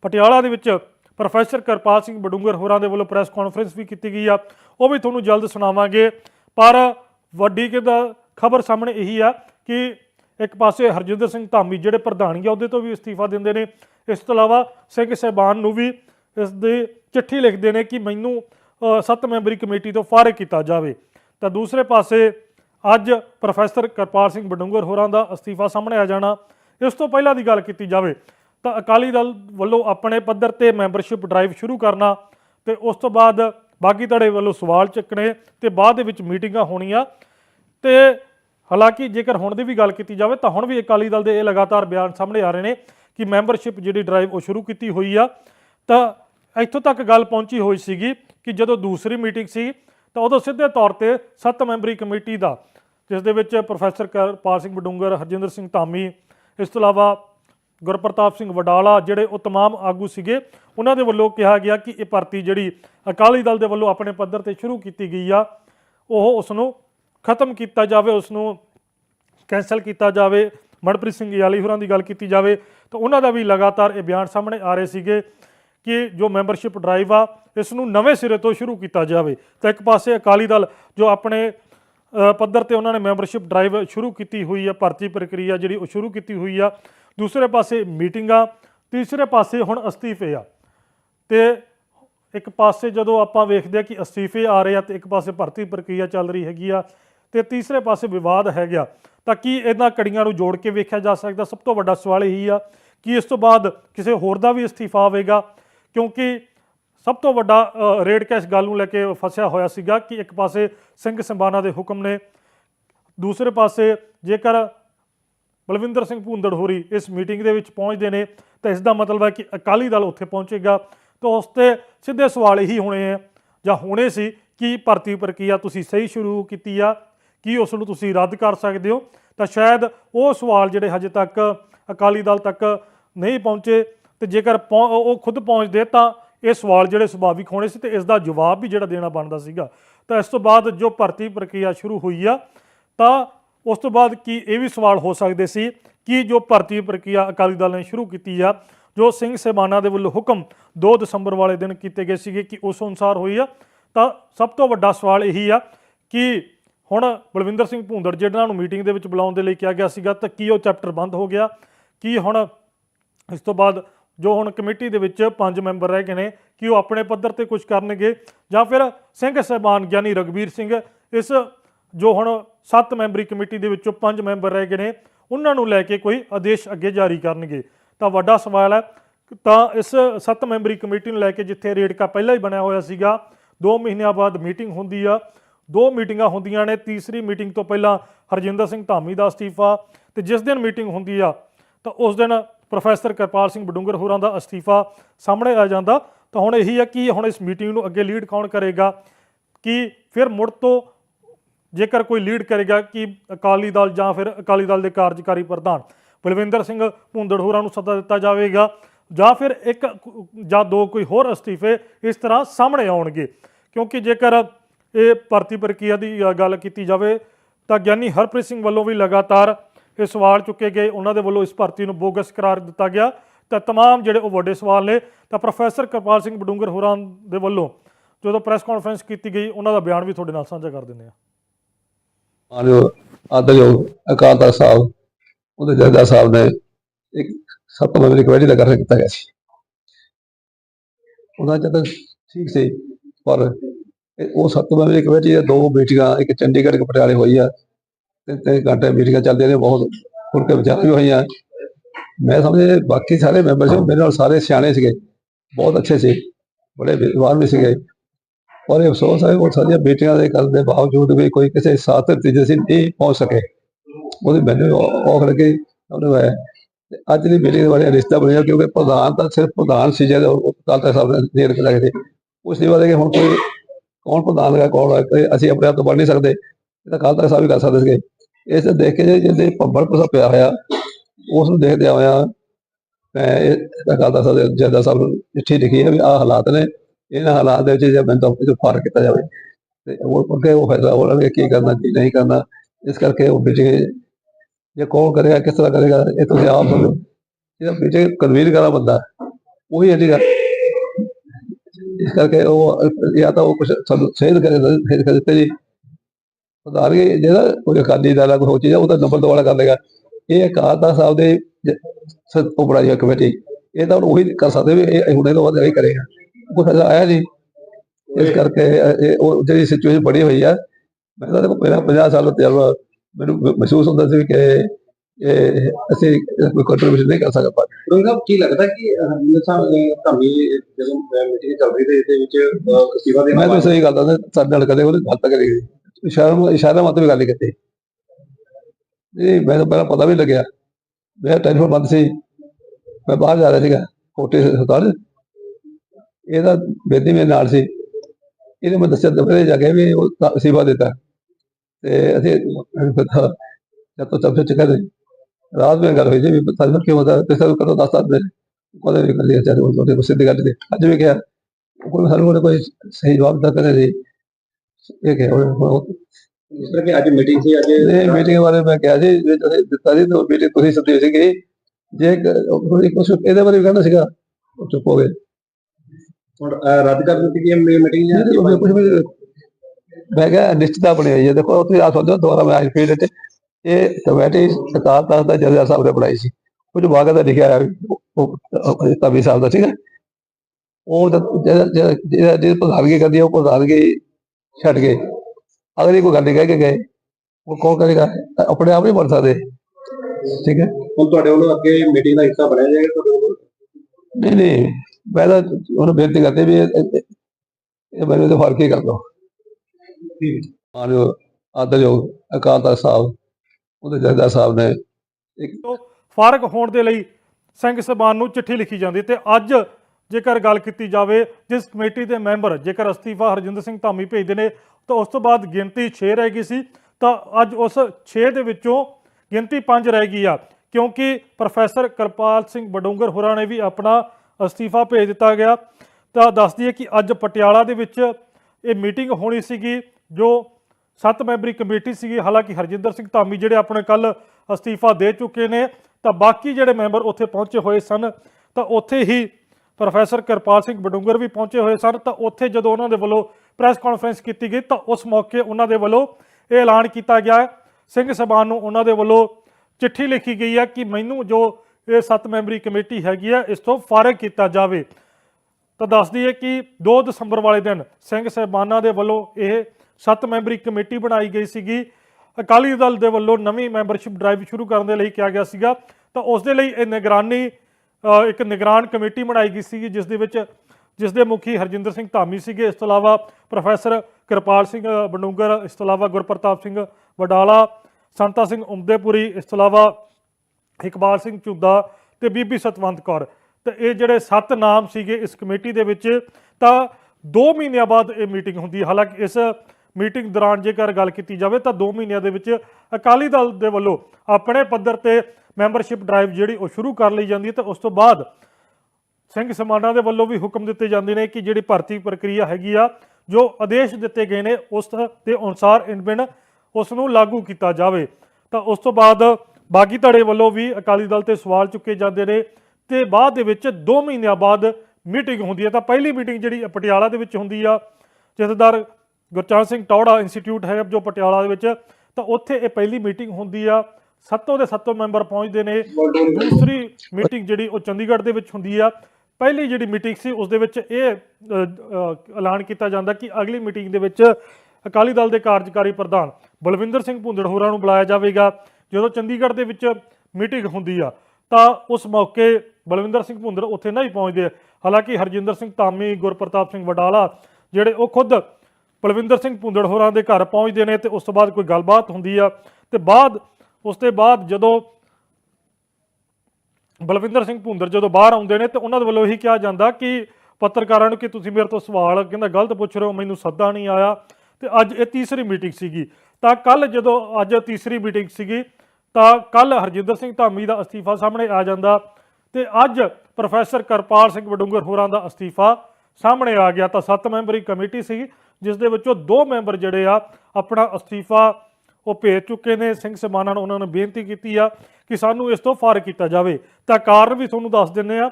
ਪਟਿਆਲਾ ਦੇ ਵਿੱਚ ਪ੍ਰੋਫੈਸਰ ਕਿਰਪਾਲ ਸਿੰਘ ਬਡੂੰਗਰ ਹੋਰਾਂ ਦੇ ਵੱਲੋਂ ਪ੍ਰੈਸ ਕਾਨਫਰੰਸ ਵੀ ਕੀਤੀ ਗਈ ਆ। ਉਹ ਵੀ ਤੁਹਾਨੂੰ ਜਲਦ ਸੁਣਾਵਾਂਗੇ। ਪਰ ਵੱਡੀ ਕਿਦਾ ਖਬਰ ਸਾਹਮਣੇ ਇਹੀ ਆ ਕਿ ਇੱਕ ਪਾਸੇ ਹਰਜਿੰਦਰ ਸਿੰਘ ਧਾਮੀ ਜਿਹੜੇ ਪ੍ਰਧਾਨਗੀ ਅਹੁਦੇ ਤੋਂ ਵੀ ਅਸਤੀਫਾ ਦਿੰਦੇ ਨੇ। ਇਸ ਤੋਂ ਇਲਾਵਾ ਸਿੰਘ ਸਹਿਬਾਨ ਨੂੰ ਵੀ ਇਸ ਦੀ ਚਿੱਠੀ ਲਿਖਦੇ ਨੇ ਕਿ ਮੈਨੂੰ ਸੱਤ ਮੈਂਬਰੀ ਕਮੇਟੀ ਤੋਂ ਫਾਰਗ ਕੀਤਾ ਜਾਵੇ। ਤਾਂ ਦੂਸਰੇ ਪਾਸੇ ਅੱਜ ਪ੍ਰੋਫੈਸਰ ਕਿਰਪਾਲ ਸਿੰਘ ਬਡੂੰਗਰ ਹੋਰਾਂ ਦਾ ਅਸਤੀਫਾ ਸਾਹਮਣੇ ਆ ਜਾਣਾ। ਇਸ ਤੋਂ ਪਹਿਲਾਂ ਦੀ ਗੱਲ ਕੀਤੀ ਜਾਵੇ ਤਾਂ ਅਕਾਲੀ ਦਲ ਵੱਲੋਂ ਆਪਣੇ ਪੱਧਰ ਤੇ ਮੈਂਬਰਸ਼ਿਪ ਡਰਾਈਵ ਸ਼ੁਰੂ ਕਰਨਾ ਤੇ ਉਸ ਤੋਂ ਬਾਅਦ ਬਾਗੀ ਧੜੇ ਵੱਲੋਂ ਸਵਾਲ ਚੱਕਣੇ ਤੇ ਬਾਅਦ ਦੇ ਵਿੱਚ ਮੀਟਿੰਗਾਂ ਹੋਣੀਆਂ। ਤੇ ਹਾਲਾਂਕਿ ਜੇਕਰ ਹੁਣ ਦੀ ਵੀ ਗੱਲ ਕੀਤੀ ਜਾਵੇ ਤਾਂ ਹੁਣ ਵੀ ਅਕਾਲੀ ਦਲ ਦੇ ਇਹ ਲਗਾਤਾਰ ਬਿਆਨ ਸਾਹਮਣੇ ਆ ਰਹੇ ਨੇ ਕਿ ਮੈਂਬਰਸ਼ਿਪ ਜਿਹੜੀ ਡਰਾਈਵ ਉਹ ਸ਼ੁਰੂ ਕੀਤੀ ਹੋਈ ਆ। ਤਾਂ ਇੱਥੋਂ ਤੱਕ ਗੱਲ ਪਹੁੰਚੀ ਹੋਈ ਸੀਗੀ ਕਿ ਜਦੋਂ ਦੂਸਰੀ ਮੀਟਿੰਗ ਸੀ ਤਾਂ ਉਦੋਂ ਸਿੱਧੇ ਤੌਰ ਤੇ ਸੱਤ ਮੈਂਬਰੀ ਕਮੇਟੀ ਦਾ ਜਿਸ ਦੇ ਵਿੱਚ ਪ੍ਰੋਫੈਸਰ ਕਿਰਪਾਲ ਸਿੰਘ ਬਡੂੰਗਰ ਹਰਜਿੰਦਰ ਸਿੰਘ ਧਾਮੀ ਇਸ ਤੋਂ ਇਲਾਵਾ ਗੁਰਪ੍ਰਤਾਪ ਸਿੰਘ ਵਡਾਲਾ ਜਿਹੜੇ ਉਹ तमाम ਆਗੂ ਸੀਗੇ ਉਹਨਾਂ ਦੇ ਵੱਲੋਂ ਕਿਹਾ ਗਿਆ ਕਿ ਇਹ ਭਰਤੀ ਜਿਹੜੀ ਅਕਾਲੀ ਦਲ ਦੇ ਵੱਲੋਂ ਆਪਣੇ ਪੱਧਰ ਤੇ ਸ਼ੁਰੂ ਕੀਤੀ ਗਈ ਆ ਉਹ ਉਸ ਨੂੰ ਖਤਮ ਕੀਤਾ ਜਾਵੇ ਉਸ ਨੂੰ ਕੈਂਸਲ ਕੀਤਾ ਜਾਵੇ ਮਨਪ੍ਰੀਤ ਸਿੰਘ ਯਾਲੀ ਹੋਰਾਂ ਦੀ ਗੱਲ ਕੀਤੀ ਜਾਵੇ ਤਾਂ ਉਹਨਾਂ ਦਾ ਵੀ ਲਗਾਤਾਰ ਇਹ ਬਿਆਨ ਸਾਹਮਣੇ ਆ ਰਹੇ ਸੀਗੇ ਕਿ ਜੋ ਮੈਂਬਰਸ਼ਿਪ ਡਰਾਈਵ ਆ, ਇਸ ਨੂੰ ਨਵੇਂ ਸਿਰੇ ਤੋਂ ਸ਼ੁਰੂ ਕੀਤਾ ਜਾਵੇ। ਤਾਂ ਇੱਕ ਪਾਸੇ ਅਕਾਲੀ ਦਲ ਜੋ ਆਪਣੇ ਪੱਧਰ ਤੇ ਉਹਨਾਂ ਨੇ ਮੈਂਬਰਸ਼ਿਪ ਡਰਾਈਵ ਸ਼ੁਰੂ ਕੀਤੀ ਹੋਈ ਆ, ਭਰਤੀ ਪ੍ਰਕਿਰਿਆ ਜਿਹੜੀ ਉਹ ਸ਼ੁਰੂ ਕੀਤੀ ਹੋਈ ਆ। ਦੂਸਰੇ ਪਾਸੇ ਮੀਟਿੰਗਾਂ ਤੀਸਰੇ ਪਾਸੇ ਹੁਣ ਅਸਤੀਫੇ ਆ। ਤੇ ਇੱਕ ਪਾਸੇ ਜਦੋਂ ਆਪਾਂ ਵੇਖਦੇ ਆ ਕਿ ਅਸਤੀਫੇ ਆ ਰਹੇ ਆ ਤੇ ਇੱਕ ਪਾਸੇ ਭਰਤੀ ਪ੍ਰਕਿਰਿਆ ਚੱਲ ਰਹੀ ਹੈਗੀ ਆ, ਤੇ ਤੀਸਰੇ ਪਾਸੇ ਵਿਵਾਦ ਹੈ ਗਿਆ ਤਾਂ ਕੀ ਇਹਨਾਂ ਕੜੀਆਂ ਨੂੰ ਜੋੜ ਕੇ ਵੇਖਿਆ ਜਾ ਸਕਦਾ? ਸਭ ਤੋਂ ਵੱਡਾ ਸਵਾਲ ਇਹੀ ਆ ਕਿ ਇਸ ਤੋਂ ਬਾਅਦ ਕਿਸੇ ਹੋਰ ਦਾ ਵੀ ਅਸਤੀਫਾ ਆਵੇਗਾ ਕਿਉਂਕਿ ਸਭ ਤੋਂ ਵੱਡਾ ਅ, ਰੇਡ ਕੈਸ਼ ਗੱਲ ਨੂੰ ਲੈ ਕੇ ਫਸਿਆ ਹੋਇਆ ਸੀਗਾ ਕਿ ਇੱਕ ਪਾਸੇ ਸਿੰਘ ਸੰਬਾਨਾ ਦੇ ਹੁਕਮ ਨੇ ਦੂਸਰੇ ਪਾਸੇ ਜੇਕਰ ਬਲਵਿੰਦਰ ਸਿੰਘ ਭੂੰਦੜ ਹੋਰੀ ਇਸ ਮੀਟਿੰਗ ਦੇ ਵਿੱਚ ਪਹੁੰਚਦੇ ਨੇ ਤਾਂ ਇਸ ਦਾ ਮਤਲਬ ਹੈ ਕਿ ਅਕਾਲੀ ਦਲ ਉੱਥੇ ਪਹੁੰਚੇਗਾ। ਤਾਂ ਉਸ ਤੇ ਸਿੱਧੇ ਸਵਾਲ ਇਹੀ ਹੋਣੇ ਆ ਜਾਂ ਹੋਣੇ ਸੀ ਕਿ ਭਰਤੀ ਪ੍ਰਕਿਰਿਆ ਤੁਸੀਂ ਸਹੀ ਸ਼ੁਰੂ ਕੀਤੀ ਆ ਕੀ ਉਸ ਨੂੰ ਤੁਸੀਂ ਰੱਦ ਕਰ ਸਕਦੇ ਹੋ? ਤਾਂ ਸ਼ਾਇਦ ਉਹ ਸਵਾਲ ਜਿਹੜੇ ਹਜੇ ਤੱਕ ਅਕਾਲੀ ਦਲ ਤੱਕ ਨਹੀਂ ਪਹੁੰਚੇ ਤੇ ਜੇਕਰ ਪਹੁੰ- ਉਹ ਖੁਦ ਪਹੁੰਚਦੇ ਤਾਂ ਇਹ ਸਵਾਲ ਜਿਹੜੇ ਸੁਭਾਵਿਕ ਹੋਣੇ ਸੀ ਤੇ ਇਸ ਦਾ ਜਵਾਬ ਵੀ ਜਿਹੜਾ ਦੇਣਾ ਬਣਦਾ ਸੀਗਾ। ਤਾਂ ਇਸ ਤੋਂ ਬਾਅਦ ਜੋ ਭਰਤੀ ਪ੍ਰਕਿਰਿਆ ਸ਼ੁਰੂ ਹੋਈ ਆ, ਤਾਂ ਉਸ ਤੋਂ ਬਾਅਦ ਕੀ ਇਹ ਵੀ ਸਵਾਲ ਹੋ ਸਕਦੇ ਸੀ ਕਿ ਜੋ ਭਰਤੀ ਪ੍ਰਕਿਰਿਆ ਅਕਾਲੀ ਦਲ ਨੇ ਸ਼ੁਰੂ ਕੀਤੀ ਆ, ਜੋ ਸਿੰਘ ਸੇਬਾਨਾ ਦੇ ਵੱਲੋਂ ਹੁਕਮ 2 ਦਸੰਬਰ ਵਾਲੇ ਦਿਨ ਕੀਤੇ ਗਏ ਸੀਗੇ ਕਿ ਉਸ ਅਨੁਸਾਰ ਹੋਈ ਆ, ਤਾਂ ਸਭ ਤੋਂ ਵੱਡਾ ਸਵਾਲ ਇਹੀ ਆ ਕਿ ਹੁਣ ਬਲਵਿੰਦਰ ਸਿੰਘ ਭੂੰਦੜ ਜਿਹਨਾਂ ਨੂੰ ਮੀਟਿੰਗ ਦੇ ਵਿੱਚ ਬੁਲਾਉਣ ਦੇ ਲਈ ਕਿਹਾ ਗਿਆ ਸੀਗਾ, ਤਾਂ ਕੀ ਉਹ ਚੈਪਟਰ ਬੰਦ ਹੋ ਗਿਆ, ਕੀ ਹੁਣ ਇਸ ਤੋਂ ਬਾਅਦ ਜੋ ਹੁਣ ਕਮੇਟੀ ਦੇ ਵਿੱਚ ਪੰਜ ਮੈਂਬਰ ਰਹਿ ਗਏ ਨੇ, ਕਿ ਉਹ ਆਪਣੇ ਪੱਧਰ ਤੇ ਕੁਝ ਕਰਨਗੇ? ਜਾਂ ਫਿਰ ਸਿੰਘ ਸਹਿਬਾਨ ਗਿਆਨੀ ਰਗਵੀਰ ਸਿੰਘ, ਇਸ ਜੋ ਹੁਣ 7 ਮੈਂਬਰੀ ਕਮੇਟੀ ਦੇ ਵਿੱਚੋਂ ਪੰਜ ਮੈਂਬਰ ਰਹਿ ਗਏ ਨੇ, ਉਹਨਾਂ ਨੂੰ ਲੈ ਕੇ ਕੋਈ ਆਦੇਸ਼ ਅੱਗੇ ਜਾਰੀ ਕਰਨਗੇ? ਤਾਂ ਵੱਡਾ ਸਵਾਲ ਹੈ, ਤਾਂ ਇਸ 7 ਮੈਂਬਰੀ ਕਮੇਟੀ ਨੂੰ ਲੈ ਕੇ ਜਿੱਥੇ ਰੇੜਕਾ ਪਹਿਲਾਂ ਹੀ ਬਣਿਆ ਹੋਇਆ ਸੀਗਾ 2 ਮਹੀਨਿਆਂ ਬਾਅਦ ਮੀਟਿੰਗ ਹੁੰਦੀ ਆ। ਦੋ ਮੀਟਿੰਗਾਂ ਹੁੰਦੀਆਂ ਨੇ, ਤੀਸਰੀ ਮੀਟਿੰਗ ਤੋਂ ਪਹਿਲਾਂ ਹਰਜਿੰਦਰ ਸਿੰਘ ਧਾਮੀ ਦਾ ਅਸਤੀਫਾ, ਤੇ ਜਿਸ ਦਿਨ ਮੀਟਿੰਗ ਹੁੰਦੀ ਆ, ਤਾਂ ਉਸ ਦਿਨ ਪ੍ਰੋਫੈਸਰ ਕਿਰਪਾਲ ਸਿੰਘ ਬਡੂੰਗਰ ਹੋਰਾਂ ਦਾ ਅਸਤੀਫਾ ਸਾਹਮਣੇ ਆ ਜਾਂਦਾ। ਤਾਂ ਹੁਣ ਇਹੀ ਹੈ ਕਿ ਹੁਣ ਇਸ ਮੀਟਿੰਗ ਨੂੰ ਅੱਗੇ ਲੀਡ ਕੌਣ ਕਰੇਗਾ? ਕਿ ਫਿਰ ਮੁੜ ਤੋਂ ਜੇਕਰ ਕੋਈ ਲੀਡ ਕਰੇਗਾ ਕਿ ਅਕਾਲੀ ਦਲ ਜਾਂ ਫਿਰ ਅਕਾਲੀ ਦਲ ਦੇ ਕਾਰਜਕਾਰੀ ਪ੍ਰਧਾਨ ਬਲਵਿੰਦਰ ਸਿੰਘ ਭੁੰਦੜ ਹੋਰਾਂ ਨੂੰ ਸੱਦਾ ਦਿੱਤਾ ਜਾਵੇਗਾ ਜਾਂ ਫਿਰ ਇੱਕ ਜਾਂ ਦੋ ਕੋਈ ਹੋਰ ਅਸਤੀਫੇ ਇਸ ਤਰ੍ਹਾਂ ਸਾਹਮਣੇ ਆਉਣਗੇ। ਕਿਉਂਕਿ ਜੇਕਰ ਇਹ ਭਰਤੀ ਪ੍ਰਕਿਰਿਆ ਦੀ ਗੱਲ ਕੀਤੀ ਜਾਵੇ ਤਾਂ ਗਿਆਨੀ ਹਰਪ੍ਰੀਤ ਸਿੰਘ ਵੱਲੋਂ ਵੀ ਲਗਾਤਾਰ ਇਹ ਸਵਾਲ ਚੁੱਕੇ ਗਏ ਉਹਨਾਂ ਦੇ ਵੱਲੋਂ ਇਸ ਭਰਤੀ ਨੂੰ ਬੋਗਸ ਕਰਾਰ ਦਿੱਤਾ ਗਿਆ ਤਾਂ तमाम ਜਿਹੜੇ ਉਹ ਵੱਡੇ ਸਵਾਲ ਨੇ ਤਾਂ ਪ੍ਰੋਫੈਸਰ ਕਿਰਪਾਲ ਸਿੰਘ ਬਡੂੰਗਰ ਹੋਰਾਂ ਦੇ ਵੱਲੋਂ ਜਦੋਂ ਪ੍ਰੈਸ ਕਾਨਫਰੰਸ ਕੀਤੀ ਗਈ ਉਹਨਾਂ ਦਾ ਬਿਆਨ ਵੀ ਤੁਹਾਡੇ ਨਾਲ ਸਾਂਝਾ ਕਰ ਦਿੰਦੇ ਹਾਂ ਮਾਨਯੋਗ ਆਦਰਯੋਗ ਅਕਾਲ ਤਖਤ ਸਾਹਿਬ ਉਹਦੇ ਜੱਜਾ ਸਾਹਿਬ ਨੇ ਇੱਕ ਸੱਤ ਮੈਂਬਰੀ ਕਮੇਟੀ ਦਾ ਗਠਨ ਕੀਤਾ ਗਿਆ ਸੀ ਉਹਨਾਂ ਜਦ ਠੀਕ ਸੀ ਪਰ ਇਹ- ਉਹ ਸੱਤ ਮੈਂਬਰੀ ਕਮੇਟੀ ਦੇ ਦੋ ਮੀਟਿੰਗਾਂ ਇੱਕ ਚੰਡੀਗੜ੍ਹ ਇੱਕ ਪਟਿਆਲੇ ਹੋਈ ਆ ਤੇ ਤਿੰਨ ਘੰਟੇ ਮੀਟਿੰਗਾਂ ਚੱਲਦੀਆਂ ਨੇ ਬਹੁਤ ਖੁੱਲ ਕੇ ਵਿਚਾਰ ਵੀ ਹੋਈਆਂ। ਮੈਂ ਸਮਝੇ ਬਾਕੀ ਸਾਰੇ ਮੈਂਬਰ ਸੀ, ਮੇਰੇ ਨਾਲ ਸਾਰੇ ਸਿਆਣੇ ਸੀਗੇ, ਬਹੁਤ ਅੱਛੇ ਸੀ, ਬੜੇ ਵਿਦਵਾਨ ਵੀ ਸੀਗੇ। ਪਰ ਇਹ ਅਫਸੋਸ ਹੈ, ਉਹ ਸਾਰੀਆਂ ਮੀਟਿੰਗਾਂ ਦੇ ਕਰਨ ਦੇ ਬਾਵਜੂਦ ਵੀ ਕੋਈ ਕਿਸੇ ਸਾਥ ਨਤੀਜੇ ਸੀ ਨਹੀਂ ਪਹੁੰਚ ਸਕੇ। ਉਹਦੀ ਮੈਨੂੰ ਔਖ ਲੱਗੀ, ਉਹਨੇ ਮੈਂ ਅੱਜ ਦੀ ਮੀਟਿੰਗ ਦੇ ਬਾਰੇ ਰਿਸ਼ਤਾ ਬਣਿਆ, ਕਿਉਂਕਿ ਪ੍ਰਧਾਨ ਤਾਂ ਸਿਰਫ ਪ੍ਰਧਾਨ ਸੀ ਜਿਹੜੇ ਉਹ ਕਾਲ ਸਾਹਿਬ ਨੇ ਨੇੜ ਕੇ ਲੱਗੇ ਸੀ। ਉਸ ਦੇ ਬਾਰੇ ਕਿ ਹੁਣ ਕੋਈ ਕੌਣ ਪ੍ਰਧਾਨ ਹੈ ਕੌਣ ਅਸੀਂ ਆਪਣੇ ਆਪ ਤੋਂ ਬਣ ਨਹੀਂ ਸਕਦੇ। ਇਹ ਤਾਂ ਕਾਲ ਸਾਹਿਬ ਵੀ ਕਰ ਸਕਦੇ ਸੀਗੇ। ਇਸ ਤੋਂ ਦੇਖ ਕੇ ਜਿਹਦੇ ਭੰਬਲ ਪਸਾ ਪਿਆ ਹੋਇਆ, ਉਸ ਨੂੰ ਦੇਖਦੇ ਹੋਇਆ ਮੈਂ ਇਹ ਕਾਲ ਤੱਕ ਸਾਹਿਬ ਦੇ ਸਾਹਿਬ ਨੂੰ ਚਿੱਠੀ ਲਿਖੀ ਹੈ ਵੀ ਆਹ ਹਾਲਾਤ ਨੇ, ਇਹਨਾਂ ਹਾਲਾਤ ਦੇ ਵਿੱਚ ਜੇ ਮੈਨੂੰ ਤਾਂ ਇਹ ਫ਼ਰਕ ਕੀਤਾ ਜਾਵੇ ਤੇ ਉਹ ਅੱਗੇ ਉਹ ਫੈਸਲਾ ਹੋਣਗੇ ਕੀ ਕਰਨਾ, ਕੀ ਨਹੀਂ ਕਰਨਾ, ਇਸ ਕਰਕੇ ਉਹ ਵਿੱਚ ਜੇ ਕੌਣ ਕਰੇਗਾ, ਕਿਸ ਤਰ੍ਹਾਂ ਕਰੇਗਾ, ਇਹ ਤੁਸੀਂ ਆਪ ਸਮਝੋ ਜਿਹੜਾ ਵਿੱਚ ਕਨਵੀਨ ਕਰਾ ਬੰਦਾ, ਉਹੀ ਹੈ ਗੱਲ। ਇਸ ਕਰਕੇ ਉਹ ਜਾਂ ਤਾਂ ਉਹ ਕੁਝ ਸਾਨੂੰ ਸੇਧ ਕਰੇ, ਸੇਧ ਕਰ ਦਿੱਤੇ ਜੀ ਉਦਾਹਰਨ ਜਿਹੜਾ ਕੋਈ ਅਕਾਲੀ ਦਲ ਦਾ ਕੋਈ ਹੋਰ ਚੀਜ਼ ਆ, ਉਹਦਾ ਨੰਬਰ ਦੁਆਰਾ ਕਰ ਲੇਗਾ ਇਹ ਅਕਾਲ ਤਖਤ ਸਾਹਿਬ ਦੇ ਉਪਰਾਜੀ ਕਮੇਟੀ। ਇਹ ਤਾਂ ਉਹੀ ਕਰ ਸਕਦੇ ਵੀ ਇਹ ਹੁਣੇ ਤੋਂ ਬਾਅਦ ਇਹ ਕਰੇਗਾ ਕੋਈ ਫੈਸਲਾ ਆਇਆ ਨਹੀਂ ਇਸ ਕਰਕੇ ਇਹ- ਉਹ ਜਿਹੜੀ ਸਿਚੁਏਸ਼ਨ ਬਣੀ ਹੋਈ ਆ ਮੈਂ ਤਾਂ ਦੇਖੋ ਮੇਰਾ 50 ਸਾਲ ਦਾ ਤਜਰਬਾ ਮੈਨੂੰ ਮਹਿਸੂਸ ਹੁੰਦਾ ਸੀ ਕਿ ਇਹ ਅਸੀਂ ਕੋਈ ਕੰਟਰੀਬਿਊਸ਼ਨ ਨਹੀਂ ਕਰ ਸਕਦੇ। ਪਰ ਰੋਂਗਾ ਕੀ ਲੱਗਦਾ ਕਿ ਹਰਜਿੰਦਰ ਸਾਹਿਬ ਨੇ ਧਾਮੀ ਜਦੋਂ ਮੀਟਿੰਗ ਚੱਲ ਰਹੀ ਤੇ ਇਹਦੇ ਵਿੱਚ ਅਹ, ਸੇਵਾ ਦੇ ਮੈਂ ਤਾਂ ਸਹੀ ਗੱਲ ਦੱਸਦਾ ਸਾਡੇ ਨਾਲ ਕਦੇ ਉਹਨੇ ਗੱਲ ਤੱਕ ਕਰੀ ਇਸ਼ਾਰਾ ਇਸ਼ਾਰਾ ਮਤ ਵੀ ਗੱਲ ਕੀਤੀ। ਇਹ ਮੈਨੂੰ ਪਹਿਲਾਂ ਪਤਾ ਵੀ ਲੱਗਿਆ। ਮੇਰਾ ਟੈਲੀਫੋਨ ਬੰਦ ਸੀ। ਮੈਂ ਬਾਹਰ ਜਾ ਰਿਹਾ ਸੀਗਾ ਕੋਟੇ ਹਸਪਤਾਲ ਇਹਦਾ ਬੇਦੀ ਮੇਰੇ ਨਾਲ ਸੀ। ਇਹਨੇ ਮੈਂ ਦੱਸਿਆ ਦਫਰੇ ਜਾ ਕੇ ਵੀ ਉਹ ਸੇਵਾ ਦਿੱਤਾ। ਤੇ ਅਸੀਂ ਜਦ ਤੋਂ ਸਭ ਤੋਂ ਚੱਕਰ ਰਾਤ ਵਿੱਚ ਗੱਲ ਹੋਈ ਸੀ ਵੀ ਸਾਨੂੰ ਕਿਉਂ ਹੁੰਦਾ ਕਿਸੇ ਨੂੰ ਕਦੋਂ ਦੱਸ ਸਕਦੇ ਕੋਲੇ ਵੀ ਗੱਲ ਚਾਹੇ ਉਹ ਸਿੱਧੀ ਗੱਲ ਤੇ ਅੱਜ ਵੀ ਕਿਹਾ ਕੋਈ ਸਾਨੂੰ ਕੋਈ ਸਹੀ ਜਵਾਬ ਦਿੱਤਾ ਕਰੇ ਨਹੀਂ। ਇਹ ਕਿ ਉਹ ਜਿਸ ਤਰ੍ਹਾਂ ਕਿ ਅੱਜ ਮੀਟਿੰਗ ਸੀ ਅੱਜ ਇਹ ਮੀਟਿੰਗ ਬਾਰੇ ਮੈਂ ਕਿਹਾ ਸੀ ਜੇ ਤੁਸੀਂ ਦਿੱਤਾ ਸੀ ਤਾਂ ਮੀਟਿੰਗ ਤੁਸੀਂ ਸੱਦੀ ਸੀਗੀ। ਜੇ ਕੋਈ ਕੁਝ ਇਹਦੇ ਬਾਰੇ ਵੀ ਕਹਿਣਾ ਸੀਗਾ ਉਹ ਚੁੱਪ ਹੋ ਗਏ। ਹੁਣ ਰੱਦ ਕਰ ਦਿੱਤੀ ਗਈ ਮੀਟਿੰਗ ਜਾਂ ਕੁਝ ਮੈਂ ਕਿਹਾ ਨਿਸ਼ਚਿਤਾ ਬਣੀ ਹੋਈ ਹੈ। ਦੇਖੋ ਉੱਥੇ ਆ ਹੋ ਦੁਬਾਰਾ ਮੈਂ ਅੱਜ ਫੀਲਡ ਤੇ ਇਹ ਕਮੇਟੀ ਸਰਕਾਰ ਤੱਕ ਦਾ ਜਰਨਲ ਸਾਹਿਬ ਨੇ ਬਣਾਈ ਸੀ। ਕੁਝ ਵਾਗਾ ਦਾ ਲਿਖਿਆ ਵੀ ਉਹ ਤਬੀ ਸਾਹਿਬ ਦਾ ਠੀਕ ਹੈ ਉਹ ਜਿਹੜਾ ਜਿਹੜਾ ਜਿਹੜਾ ਪ੍ਰਧਾਨਗੀ ਕਰਦੀ ਹੈ ਉਹ ਪ੍ਰਧਾਨਗੀ ਛੱਡ ਕੇ ਅਗਲੀ ਕੋਈ ਗੱਲ ਨਹੀਂ ਕਹਿ ਕੇ ਗਏ। ਉਹ ਕੌਣ ਕਰੇਗਾ? ਆਪਣੇ ਆਪ ਨਹੀਂ ਬਣ ਸਕਦੇ। ਠੀਕ ਹੈ? ਹੁਣ ਤੁਹਾਡੇ ਵੱਲੋਂ ਅੱਗੇ ਮੀਟਿੰਗ ਦਾ ਹਿੱਸਾ ਬਣਿਆ ਜਾਏਗਾ ਤੁਹਾਡੇ ਵੱਲੋਂ? ਨਹੀਂ ਨਹੀਂ। ਮੈਂ ਤਾਂ ਉਹਨੂੰ ਬੇਨਤੀ ਕਰਦੇ ਵੀ ਇਹ- ਮੈਨੂੰ ਤਾਂ ਫ਼ਰਕ ਹੀ ਕਰ ਦੋ ਆਨੋ ਆਦਰਯੋਗ ਅਕਾਲ ਤਖਤ ਸਾਹਿਬ ਉਹਦੇ ਜਥੇਦਾਰ ਸਾਹਿਬ ਨੇ ਫਾਰਗ ਹੋਣ ਦੇ ਲਈ ਸਿੰਘ ਸਭਾਨ ਨੂੰ ਚਿੱਠੀ ਲਿਖੀ ਜਾਂਦੀ ਤੇ ਅੱਜ ਜੇਕਰ ਗੱਲ ਕੀਤੀ ਜਾਵੇ, ਜਿਸ ਕਮੇਟੀ ਦੇ ਮੈਂਬਰ ਜੇਕਰ ਅਸਤੀਫਾ ਹਰਜਿੰਦਰ ਸਿੰਘ ਧਾਮੀ ਭੇਜਦੇ ਨੇ, ਤਾਂ ਉਸ ਤੋਂ ਬਾਅਦ ਗਿਣਤੀ 6 ਰਹਿ ਗਈ ਸੀ। ਤਾਂ ਅੱਜ ਉਸ 6 ਦੇ ਵਿੱਚੋਂ ਗਿਣਤੀ 5 ਰਹਿ ਗਈ ਆ, ਕਿਉਂਕਿ ਪ੍ਰੋਫੈਸਰ ਕਿਰਪਾਲ ਸਿੰਘ ਬਡੂੰਗਰ ਹੋਰਾਂ ਨੇ ਵੀ ਆਪਣਾ ਅਸਤੀਫਾ ਭੇਜ ਦਿੱਤਾ ਗਿਆ। ਤਾਂ ਦੱਸਦੀ ਹੈ ਕਿ ਅੱਜ ਪਟਿਆਲਾ ਦੇ ਵਿੱਚ ਇਹ ਮੀਟਿੰਗ ਹੋਣੀ ਸੀਗੀ, ਜੋ ਸੱਤ ਮੈਂਬਰੀ ਕਮੇਟੀ ਸੀਗੀ। ਹਾਲਾਂਕਿ ਹਰਜਿੰਦਰ ਸਿੰਘ ਧਾਮੀ ਜਿਹੜੇ ਆਪਣੇ ਕੱਲ ਅਸਤੀਫਾ ਦੇ ਚੁੱਕੇ ਨੇ, ਤਾਂ ਬਾਕੀ ਜਿਹੜੇ ਮੈਂਬਰ ਉੱਥੇ ਪਹੁੰਚੇ ਹੋਏ ਸਨ, ਤਾਂ ਉੱਥੇ ਹੀ ਪ੍ਰੋਫੈਸਰ ਕਿਰਪਾਲ ਸਿੰਘ ਬਡੂੰਗਰ ਵੀ ਪਹੁੰਚੇ ਹੋਏ ਸਨ ਤਾਂ ਉੱਥੇ ਜਦੋਂ ਉਹਨਾਂ ਦੇ ਵੱਲੋਂ ਪ੍ਰੈਸ ਕਾਨਫਰੰਸ ਕੀਤੀ ਗਈ ਤਾਂ ਉਸ ਮੌਕੇ ਉਹਨਾਂ ਦੇ ਵੱਲੋਂ ਇਹ ਐਲਾਨ ਕੀਤਾ ਗਿਆ। ਸਿੰਘ ਸਭਾ ਨੂੰ ਉਹਨਾਂ ਦੇ ਵੱਲੋਂ ਚਿੱਠੀ ਲਿਖੀ ਗਈ ਹੈ ਕਿ ਮੈਨੂੰ ਜੋ ਇਹ ਸੱਤ ਮੈਂਬਰੀ ਕਮੇਟੀ ਹੈਗੀ ਹੈ, ਇਸ ਤੋਂ ਫਾਰਗ ਕੀਤਾ ਜਾਵੇ। ਤਾਂ ਦੱਸਦੀ ਹੈ ਕਿ 2 ਦਸੰਬਰ ਵਾਲੇ ਦਿਨ ਸਿੰਘ ਸਾਹਿਬਾਨਾਂ ਦੇ ਵੱਲੋਂ ਇਹ ਸੱਤ ਮੈਂਬਰੀ ਕਮੇਟੀ ਬਣਾਈ ਗਈ ਸੀਗੀ। ਅਕਾਲੀ ਦਲ ਦੇ ਵੱਲੋਂ ਨਵੀਂ ਮੈਂਬਰਸ਼ਿਪ ਡਰਾਈਵ ਸ਼ੁਰੂ ਕਰਨ ਦੇ ਲਈ ਕਿਹਾ ਗਿਆ ਸੀਗਾ। ਤਾਂ ਉਸ ਦੇ ਲਈ ਇਹ ਨਿਗਰਾਨੀ ਇੱਕ ਨਿਗਰਾਨ ਕਮੇਟੀ ਬਣਾਈ ਗਈ ਸੀਗੀ, ਜਿਸ ਦੇ ਵਿੱਚ, ਜਿਸ ਦੇ ਮੁਖੀ ਹਰਜਿੰਦਰ ਸਿੰਘ ਧਾਮੀ ਸੀਗੇ। ਇਸ ਤੋਂ ਇਲਾਵਾ ਪ੍ਰੋਫੈਸਰ ਕਿਰਪਾਲ ਸਿੰਘ ਬਡੂੰਗਰ ਇਸ ਤੋਂ ਇਲਾਵਾ ਗੁਰਪ੍ਰਤਾਪ ਸਿੰਘ ਵਡਾਲਾ, ਸੰਤਾ ਸਿੰਘ ਉਮਦੇਪੁਰੀ, ਇਸ ਤੋਂ ਇਲਾਵਾ ਇਕਬਾਲ ਸਿੰਘ ਝੁੱਦਾ ਤੇ ਬੀਬੀ ਸਤਵੰਤ ਕੌਰ। ਤੇ ਇਹ ਜਿਹੜੇ ਸੱਤ ਨਾਮ ਸੀਗੇ ਇਸ ਕਮੇਟੀ ਦੇ ਵਿੱਚ, ਤਾਂ 2 ਮਹੀਨਿਆਂ ਬਾਅਦ ਇਹ ਮੀਟਿੰਗ ਹੁੰਦੀ ਹੈ। ਹਾਲਾਂਕਿ ਇਸ ਮੀਟਿੰਗ ਦੌਰਾਨ ਜੇਕਰ ਗੱਲ ਕੀਤੀ ਜਾਵੇ, ਤਾਂ 2 ਮਹੀਨਿਆਂ ਦੇ ਵਿੱਚ ਅਕਾਲੀ ਦਲ ਦੇ ਵੱਲੋਂ ਆਪਣੇ ਪੱਧਰ ਤੇ ਮੈਂਬਰਸ਼ਿਪ ਡਰਾਈਵ ਜਿਹੜੀ ਉਹ ਸ਼ੁਰੂ ਕਰ ਲਈ ਜਾਂਦੀ ਹੈ ਤੇ ਉਸ ਤੋਂ ਬਾਅਦ ਸਿੰਘ ਸਮਾਣਾ ਦੇ ਵੱਲੋਂ ਵੀ ਹੁਕਮ ਦਿੱਤੇ ਜਾਂਦੇ ਨੇ ਕਿ ਜਿਹੜੀ ਭਰਤੀ ਪ੍ਰਕਿਰਿਆ ਹੈਗੀ ਆ, ਜੋ ਆਦੇਸ਼ ਦਿੱਤੇ ਗਏ ਨੇ, ਉਸ ਦੇ ਅਨੁਸਾਰ ਇਨਬਿਨ ਉਸ ਨੂੰ ਲਾਗੂ ਕੀਤਾ ਜਾਵੇ। ਤਾਂ ਉਸ ਤੋਂ ਬਾਅਦ ਬਾਗੀ ਧੜੇ ਵੱਲੋਂ ਵੀ ਅਕਾਲੀ ਦਲ ਤੇ ਸਵਾਲ ਚੁੱਕੇ ਜਾਂਦੇ ਨੇ ਤੇ ਬਾਅਦ ਦੇ ਵਿੱਚ 2 ਮਹੀਨਿਆਂ ਬਾਅਦ ਮੀਟਿੰਗ ਹੁੰਦੀ ਹੈ। ਤਾਂ ਪਹਿਲੀ ਮੀਟਿੰਗ ਜਿਹੜੀ ਪਟਿਆਲਾ ਦੇ ਵਿੱਚ ਹੁੰਦੀ ਆ, ਜਥੇਦਾਰ ਗੁਰਚਰਨ ਸਿੰਘ ਟੌੜਾ ਇੰਸਟੀਚਿਊਟ ਹੈ ਜੋ ਪਟਿਆਲਾ ਦੇ ਵਿੱਚ, ਤਾਂ ਉੱਥੇ ਇਹ ਪਹਿਲੀ ਮੀਟਿੰਗ ਹੁੰਦੀ ਆ। ਸੱਤੋਂ ਦੇ ਸੱਤੋਂ ਮੈਂਬਰ ਪਹੁੰਚਦੇ ਨੇ। ਦੂਸਰੀ ਮੀਟਿੰਗ ਜਿਹੜੀ ਉਹ ਚੰਡੀਗੜ੍ਹ ਦੇ ਵਿੱਚ ਹੁੰਦੀ ਆ। ਪਹਿਲੀ ਜਿਹੜੀ ਮੀਟਿੰਗ ਸੀ ਉਸ ਦੇ ਵਿੱਚ ਇਹ ਐਲਾਨ ਕੀਤਾ ਜਾਂਦਾ ਕਿ ਅਗਲੀ ਮੀਟਿੰਗ ਦੇ ਵਿੱਚ ਅਕਾਲੀ ਦਲ ਦੇ ਕਾਰਜਕਾਰੀ ਪ੍ਰਧਾਨ ਬਲਵਿੰਦਰ ਸਿੰਘ ਭੁੰਦੜ ਹੋਰਾਂ ਨੂੰ ਬੁਲਾਇਆ ਜਾਵੇਗਾ। ਜਦੋਂ ਚੰਡੀਗੜ੍ਹ ਦੇ ਵਿੱਚ ਮੀਟਿੰਗ ਹੁੰਦੀ ਆ ਤਾਂ ਉਸ ਮੌਕੇ ਬਲਵਿੰਦਰ ਸਿੰਘ ਭੁੰਦੜ ਉੱਥੇ ਨਹੀਂ ਪਹੁੰਚਦੇ। ਹਾਲਾਂਕਿ ਹਰਜਿੰਦਰ ਸਿੰਘ ਧਾਮੀ ਗੁਰਪ੍ਰਤਾਪ ਸਿੰਘ ਵਡਾਲਾ ਜਿਹੜੇ ਉਹ ਖੁਦ ਬਲਵਿੰਦਰ ਸਿੰਘ ਭੁੰਦੜ ਹੋਰਾਂ ਦੇ ਘਰ ਪਹੁੰਚਦੇ ਨੇ ਤੇ ਉਸ ਤੋਂ ਬਾਅਦ ਕੋਈ ਗੱਲਬਾਤ ਹੁੰਦੀ ਆ। ਤੇ ਬਾਅਦ ਉਸ ਤੋਂ ਬਾਅਦ ਜਦੋਂ ਬਲਵਿੰਦਰ ਸਿੰਘ ਭੁੰਦਰ ਜਦੋਂ ਬਾਹਰ ਆਉਂਦੇ ਨੇ ਤੇ ਉਹਨਾਂ ਦੇ ਵੱਲੋਂ ਇਹੀ ਕਿਹਾ ਜਾਂਦਾ ਕਿ ਪੱਤਰਕਾਰਾਂ ਨੂੰ ਕਿ ਤੁਸੀਂ ਮੇਰੇ ਤੋਂ ਸਵਾਲ ਕਹਿੰਦਾ ਗਲਤ ਪੁੱਛ ਰਹੇ ਹੋ, ਮੈਨੂੰ ਸੱਦਾ ਨਹੀਂ ਆਇਆ ਤੇ ਅੱਜ ਇਹ ਤੀਸਰੀ ਮੀਟਿੰਗ ਸੀਗੀ। ਤਾਂ ਕੱਲ ਜਦੋਂ ਅੱਜ ਤੀਸਰੀ ਮੀਟਿੰਗ ਸੀਗੀ, ਤਾਂ ਕੱਲ ਹਰਜਿੰਦਰ ਸਿੰਘ ਧਾਮੀ ਦਾ ਅਸਤੀਫਾ ਸਾਹਮਣੇ ਆ ਜਾਂਦਾ ਤੇ ਅੱਜ ਪ੍ਰੋਫੈਸਰ ਕਰਪਾਲ ਸਿੰਘ ਵਡੂੰਗਰ ਹੋਰਾਂ ਦਾ ਅਸਤੀਫਾ ਸਾਹਮਣੇ ਆ ਗਿਆ। ਤਾਂ ਸੱਤ ਮੈਂਬਰੀ ਕਮੇਟੀ ਸੀ ਜਿਸ ਦੇ ਵਿੱਚੋਂ ਦੋ ਮੈਂਬਰ ਜਿਹੜੇ ਆ, ਆਪਣਾ ਅਸਤੀਫਾ ਉਹ ਭੇਜ ਚੁੱਕੇ ਨੇ, ਸਿੰਘ ਸਮਾਨਾ ਨੂੰ ਉਹਨਾਂ ਨੇ ਬੇਨਤੀ ਕੀਤੀ ਆ ਕਿ ਸਾਨੂੰ ਇਸ ਤੋਂ ਫਾਰਗ ਕੀਤਾ ਜਾਵੇ। ਤਾਂ ਕਾਰਨ ਵੀ ਤੁਹਾਨੂੰ ਦੱਸ ਦਿੰਨੇ ਆ।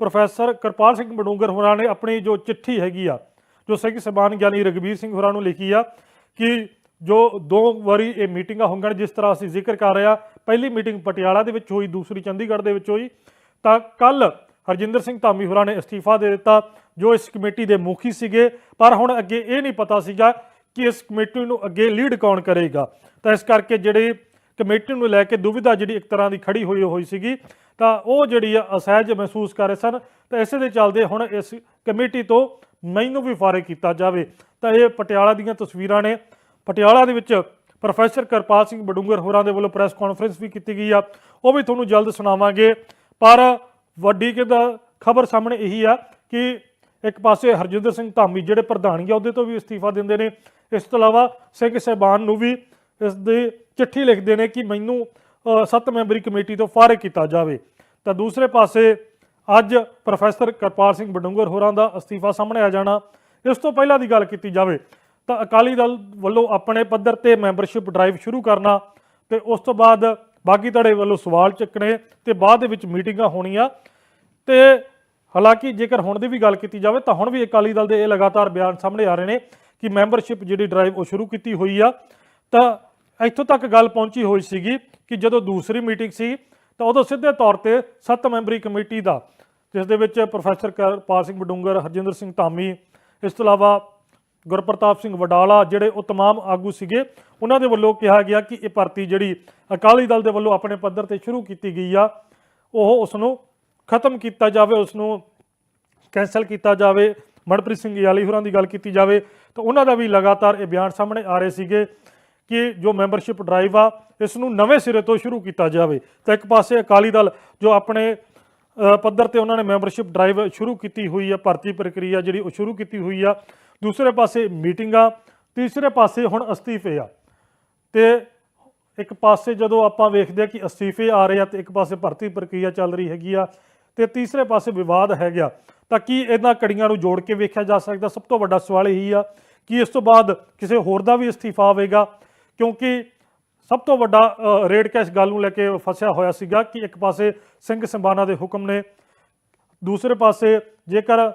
ਪ੍ਰੋਫੈਸਰ ਕਿਰਪਾਲ ਸਿੰਘ ਬਡੂੰਗਰ ਹੋਰਾਂ ਨੇ ਆਪਣੀ ਜੋ ਚਿੱਠੀ ਹੈਗੀ ਆ, ਜੋ ਸਿੰਘ ਸਬਾਨ ਗਿਆਨੀ ਰਗਵੀਰ ਸਿੰਘ ਹੋਰਾਂ ਨੂੰ ਲਿਖੀ ਆ ਕਿ ਜੋ ਦੋ ਵਾਰੀ ਇਹ ਮੀਟਿੰਗਾਂ ਹੋਣਗੀਆਂ ਜਿਸ ਤਰ੍ਹਾਂ ਅਸੀਂ ਜ਼ਿਕਰ ਕਰ ਰਹੇ ਆ, ਪਹਿਲੀ ਮੀਟਿੰਗ ਪਟਿਆਲਾ ਦੇ ਵਿੱਚ ਹੋਈ, ਦੂਸਰੀ ਚੰਡੀਗੜ੍ਹ ਦੇ ਵਿੱਚ ਹੋਈ। ਤਾਂ ਕੱਲ ਹਰਜਿੰਦਰ ਸਿੰਘ ਧਾਮੀ ਹੋਰਾਂ ਨੇ ਅਸਤੀਫਾ ਦੇ ਦਿੱਤਾ, ਜੋ ਇਸ ਕਮੇਟੀ ਦੇ ਮੁਖੀ ਸੀਗੇ। ਪਰ ਹੁਣ ਅੱਗੇ ਇਹ ਨਹੀਂ ਪਤਾ ਸੀਗਾ ਕਿ ਇਸ ਕਮੇਟੀ ਨੂੰ ਅੱਗੇ ਲੀਡ ਕੌਣ ਕਰੇਗਾ? ਤਾਂ ਇਸ ਕਰਕੇ ਜਿਹੜੇ ਕਮੇਟੀ ਨੂੰ ਲੈ ਕੇ ਦੁਵਿਧਾ ਜਿਹੜੀ ਇੱਕ ਤਰ੍ਹਾਂ ਦੀ ਖੜੀ ਹੋਈ ਹੋਈ ਸੀਗੀ, ਤਾਂ ਉਹ ਜਿਹੜੀ ਆ ਅਸਹਿਜ ਮਹਿਸੂਸ ਕਰ ਰਹੇ ਸਨ। ਤਾਂ ਇਸੇ ਦੇ ਚੱਲਦੇ ਹੁਣ ਇਸ ਕਮੇਟੀ ਤੋਂ ਮੈਨੂੰ ਵੀ ਫਾਰਗ ਕੀਤਾ ਜਾਵੇ। ਤਾਂ ਇਹ ਪਟਿਆਲਾ ਦੀਆਂ ਤਸਵੀਰਾਂ ਨੇ। ਪਟਿਆਲਾ ਦੇ ਵਿੱਚ ਪ੍ਰੋਫੈਸਰ ਕਿਰਪਾਲ ਸਿੰਘ ਬਡੂੰਗਰ ਹੋਰਾਂ ਦੇ ਵੱਲੋਂ ਪ੍ਰੈਸ ਕਾਨਫਰੰਸ ਵੀ ਕੀਤੀ ਗਈ ਆ। ਉਹ ਵੀ ਤੁਹਾਨੂੰ ਜਲਦ ਸੁਣਾਵਾਂਗੇ। ਪਰ ਵੱਡੀ ਕਿਦਾ ਖਬਰ ਸਾਹਮਣੇ ਇਹੀ ਆ ਕਿ ਇੱਕ ਪਾਸੇ ਹਰਜਿੰਦਰ ਸਿੰਘ ਧਾਮੀ ਜਿਹੜੇ ਪ੍ਰਧਾਨ ਆ, ਉਹਦੇ ਤੋਂ ਵੀ ਅਸਤੀਫਾ ਦਿੰਦੇ ਨੇ। ਇਸ ਤੋਂ ਇਲਾਵਾ ਸਿੰਘ ਸਾਹਿਬਾਨ ਨੂੰ ਵੀ ਇਸ ਦੀ ਚਿੱਠੀ ਲਿਖਦੇ ਨੇ ਕਿ ਮੈਨੂੰ ਸੱਤ ਮੈਂਬਰੀ ਕਮੇਟੀ ਤੋਂ ਫਾਰਗ ਕੀਤਾ ਜਾਵੇ। ਤਾਂ ਦੂਸਰੇ ਪਾਸੇ ਅੱਜ ਪ੍ਰੋਫੈਸਰ ਕਰਪਾਲ ਸਿੰਘ ਬਡੂੰਗਰ ਹੋਰਾਂ ਦਾ ਅਸਤੀਫਾ ਸਾਹਮਣੇ ਆ ਜਾਣਾ। ਇਸ ਤੋਂ ਪਹਿਲਾਂ ਦੀ ਗੱਲ ਕੀਤੀ ਜਾਵੇ, ਤਾਂ ਅਕਾਲੀ ਦਲ ਵੱਲੋਂ ਆਪਣੇ ਪੱਧਰ ਤੇ ਮੈਂਬਰਸ਼ਿਪ ਡਰਾਈਵ ਸ਼ੁਰੂ ਕਰਨਾ ਤੇ ਉਸ ਤੋਂ ਬਾਅਦ ਬਾਗੀ ਧੜੇ ਵੱਲੋਂ ਸਵਾਲ ਚੱਕਣੇ ਤੇ ਬਾਅਦ ਦੇ ਵਿੱਚ ਮੀਟਿੰਗਾਂ ਹੋਣੀਆਂ ਤੇ ਹਾਲਾਂਕਿ ਜੇਕਰ ਹੁਣ ਦੀ ਵੀ ਗੱਲ ਕੀਤੀ ਜਾਵੇ ਤਾਂ ਹੁਣ ਵੀ ਅਕਾਲੀ ਦਲ ਦੇ ਇਹ ਲਗਾਤਾਰ ਬਿਆਨ ਸਾਹਮਣੇ ਆ ਰਹੇ ਨੇ ਕਿ ਮੈਂਬਰਸ਼ਿਪ ਜਿਹੜੀ ਡਰਾਈਵ ਉਹ ਸ਼ੁਰੂ ਕੀਤੀ ਹੋਈ ਆ ਤਾਂ ਇੱਥੋਂ ਤੱਕ ਗੱਲ ਪਹੁੰਚੀ ਹੋਈ ਸੀਗੀ ਕਿ ਜਦੋਂ ਦੂਸਰੀ ਮੀਟਿੰਗ ਸੀ ਤਾਂ ਉਦੋਂ ਸਿੱਧੇ ਤੌਰ ਤੇ ਸੱਤ ਮੈਂਬਰੀ ਕਮੇਟੀ ਦਾ ਜਿਸ ਦੇ ਵਿੱਚ ਪ੍ਰੋਫੈਸਰ ਕਰਪਾਲ ਸਿੰਘ ਬਡੂੰਗਰ ਹਰਜਿੰਦਰ ਸਿੰਘ ਧਾਮੀ ਇਸ ਤੋਂ ਇਲਾਵਾ ਗੁਰਪ੍ਰਤਾਪ ਸਿੰਘ ਵਡਾਲਾ ਜਿਹੜੇ ਉਹ तमाम ਆਗੂ ਸੀਗੇ ਉਹਨਾਂ ਦੇ ਵੱਲੋਂ ਕਿਹਾ ਗਿਆ ਕਿ ਇਹ ਭਰਤੀ ਜਿਹੜੀ ਅਕਾਲੀ ਦਲ ਦੇ ਵੱਲੋਂ ਆਪਣੇ ਪੱਧਰ ਤੇ ਸ਼ੁਰੂ ਕੀਤੀ ਗਈ ਆ ਉਹ ਉਸ ਨੂੰ ਖਤਮ ਕੀਤਾ ਜਾਵੇ ਉਸ ਨੂੰ ਕੈਂਸਲ ਕੀਤਾ ਜਾਵੇ, ਮਨਪ੍ਰੀਤ ਸਿੰਘ ਯਾਲੀ ਹੋਰਾਂ ਦੀ ਗੱਲ ਕੀਤੀ ਜਾਵੇ, ਤਾਂ ਉਹਨਾਂ ਦਾ ਵੀ ਲਗਾਤਾਰ ਇਹ ਬਿਆਨ ਸਾਹਮਣੇ ਆ ਰਹੇ ਸੀਗੇ ਕਿ ਜੋ ਮੈਂਬਰਸ਼ਿਪ ਡਰਾਈਵ ਆ ਇਸ ਨੂੰ ਨਵੇਂ ਸਿਰੇ ਤੋਂ ਸ਼ੁਰੂ ਕੀਤਾ ਜਾਵੇ। ਤਾਂ ਇੱਕ ਪਾਸੇ ਅਕਾਲੀ ਦਲ ਜੋ ਆਪਣੇ ਪੱਧਰ ਤੇ ਉਹਨਾਂ ਨੇ ਮੈਂਬਰਸ਼ਿਪ ਡਰਾਈਵ ਸ਼ੁਰੂ ਕੀਤੀ ਹੋਈ ਆ, ਭਰਤੀ ਪ੍ਰਕਿਰਿਆ ਜਿਹੜੀ ਉਹ ਸ਼ੁਰੂ ਕੀਤੀ ਹੋਈ ਆ। ਦੂਸਰੇ ਪਾਸੇ ਮੀਟਿੰਗਾਂ ਤੀਸਰੇ ਪਾਸੇ ਹੁਣ ਅਸਤੀਫੇ ਆ। ਤੇ ਇੱਕ ਪਾਸੇ ਜਦੋਂ ਆਪਾਂ ਵੇਖਦੇ ਆ ਕਿ ਅਸਤੀਫੇ ਆ ਰਹੇ ਆ, ਤੇ ਇੱਕ ਪਾਸੇ ਭਰਤੀ ਪ੍ਰਕਿਰਿਆ ਚੱਲ ਰਹੀ ਹੈਗੀ ਆ ਤੇ ਤੀਸਰੇ ਪਾਸੇ ਵਿਵਾਦ ਹੈ ਗਿਆ ਤਾਂ ਕੀ ਇਹਨਾਂ ਕੜੀਆਂ ਨੂੰ ਜੋੜ ਕੇ ਵੇਖਿਆ ਜਾ ਸਕਦਾ? ਸਭ ਤੋਂ ਵੱਡਾ ਸਵਾਲ ਇਹੀ ਆ ਕਿ ਇਸ ਤੋਂ ਬਾਅਦ ਕਿਸੇ ਹੋਰ ਦਾ ਵੀ ਅਸਤੀਫਾ ਆਵੇਗਾ ਕਿਉਂਕਿ ਸਭ ਤੋਂ ਵੱਡਾ ਅ, ਰੇਡ ਕੈਸ ਗੱਲ ਨੂੰ ਲੈ ਕੇ ਫਸਿਆ ਹੋਇਆ ਸੀਗਾ ਕਿ ਇੱਕ ਪਾਸੇ ਸਿੰਘ ਸੰਬਾਨਾ ਦੇ ਹੁਕਮ ਨੇ ਦੂਸਰੇ ਪਾਸੇ ਜੇਕਰ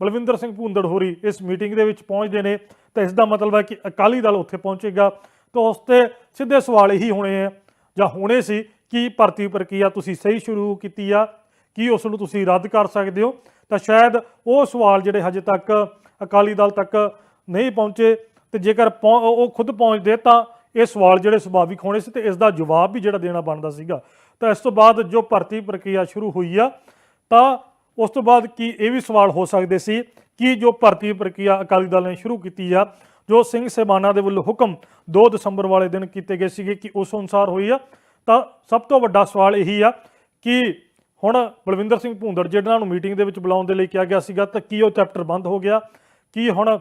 ਬਲਵਿੰਦਰ ਸਿੰਘ ਭੂੰਦੜ ਹੋਰੀ ਇਸ ਮੀਟਿੰਗ ਦੇ ਵਿੱਚ ਪਹੁੰਚਦੇ ਨੇ ਤਾਂ ਇਸ ਦਾ ਮਤਲਬ ਹੈ ਕਿ ਅਕਾਲੀ ਦਲ ਉੱਥੇ ਪਹੁੰਚੇਗਾ। ਤਾਂ ਉਸ ਤੇ ਸਿੱਧੇ ਸਵਾਲ ਇਹੀ ਹੋਣੇ ਆ ਜਾਂ ਹੋਣੇ ਸੀ ਕਿ ਭਰਤੀ ਪ੍ਰਕਿਰਿਆ ਤੁਸੀਂ ਸਹੀ ਸ਼ੁਰੂ ਕੀਤੀ ਆ ਕੀ ਉਸ ਨੂੰ ਤੁਸੀਂ ਰੱਦ ਕਰ ਸਕਦੇ ਹੋ? ਤਾਂ ਸ਼ਾਇਦ ਉਹ ਸਵਾਲ ਜਿਹੜੇ ਹਜੇ ਤੱਕ ਅਕਾਲੀ ਦਲ ਤੱਕ ਨਹੀਂ ਪਹੁੰਚੇ ਤੇ ਜੇਕਰ ਪਹੁੰ- ਉਹ ਖੁਦ ਪਹੁੰਚਦੇ ਤਾਂ ਇਹ ਸਵਾਲ ਜਿਹੜੇ ਸੁਭਾਵਿਕ ਹੋਣੇ ਸੀ ਤੇ ਇਸ ਦਾ ਜਵਾਬ ਵੀ ਜਿਹੜਾ ਦੇਣਾ ਬਣਦਾ ਸੀਗਾ। ਤਾਂ ਇਸ ਤੋਂ ਬਾਅਦ ਜੋ ਭਰਤੀ ਪ੍ਰਕਿਰਿਆ ਸ਼ੁਰੂ ਹੋਈ ਆ, ਤਾਂ ਉਸ ਤੋਂ ਬਾਅਦ ਕੀ ਇਹ ਵੀ ਸਵਾਲ ਹੋ ਸਕਦੇ ਸੀ ਕਿ ਜੋ ਭਰਤੀ ਪ੍ਰਕਿਰਿਆ ਅਕਾਲੀ ਦਲ ਨੇ ਸ਼ੁਰੂ ਕੀਤੀ ਆ, ਜੋ ਸਿੰਘ ਸਹਿਬਾਨਾ ਦੇ ਵੱਲੋਂ ਹੁਕਮ 2 ਦਸੰਬਰ ਵਾਲੇ ਦਿਨ ਕੀਤੇ ਗਏ ਸੀਗੇ ਕਿ ਉਸ ਅਨੁਸਾਰ ਹੋਈ ਆ, ਤਾਂ ਸਭ ਤੋਂ ਵੱਡਾ ਸਵਾਲ ਇਹੀ ਆ ਕਿ ਹੁਣ ਬਲਵਿੰਦਰ ਸਿੰਘ ਭੂੰਦੜ ਜਿਹਨਾਂ ਨੂੰ ਮੀਟਿੰਗ ਦੇ ਵਿੱਚ ਬੁਲਾਉਣ ਦੇ ਲਈ ਕਿਹਾ ਗਿਆ ਸੀਗਾ, ਤਾਂ ਕੀ ਉਹ ਚੈਪਟਰ ਬੰਦ ਹੋ ਗਿਆ? ਕੀ ਹੁਣ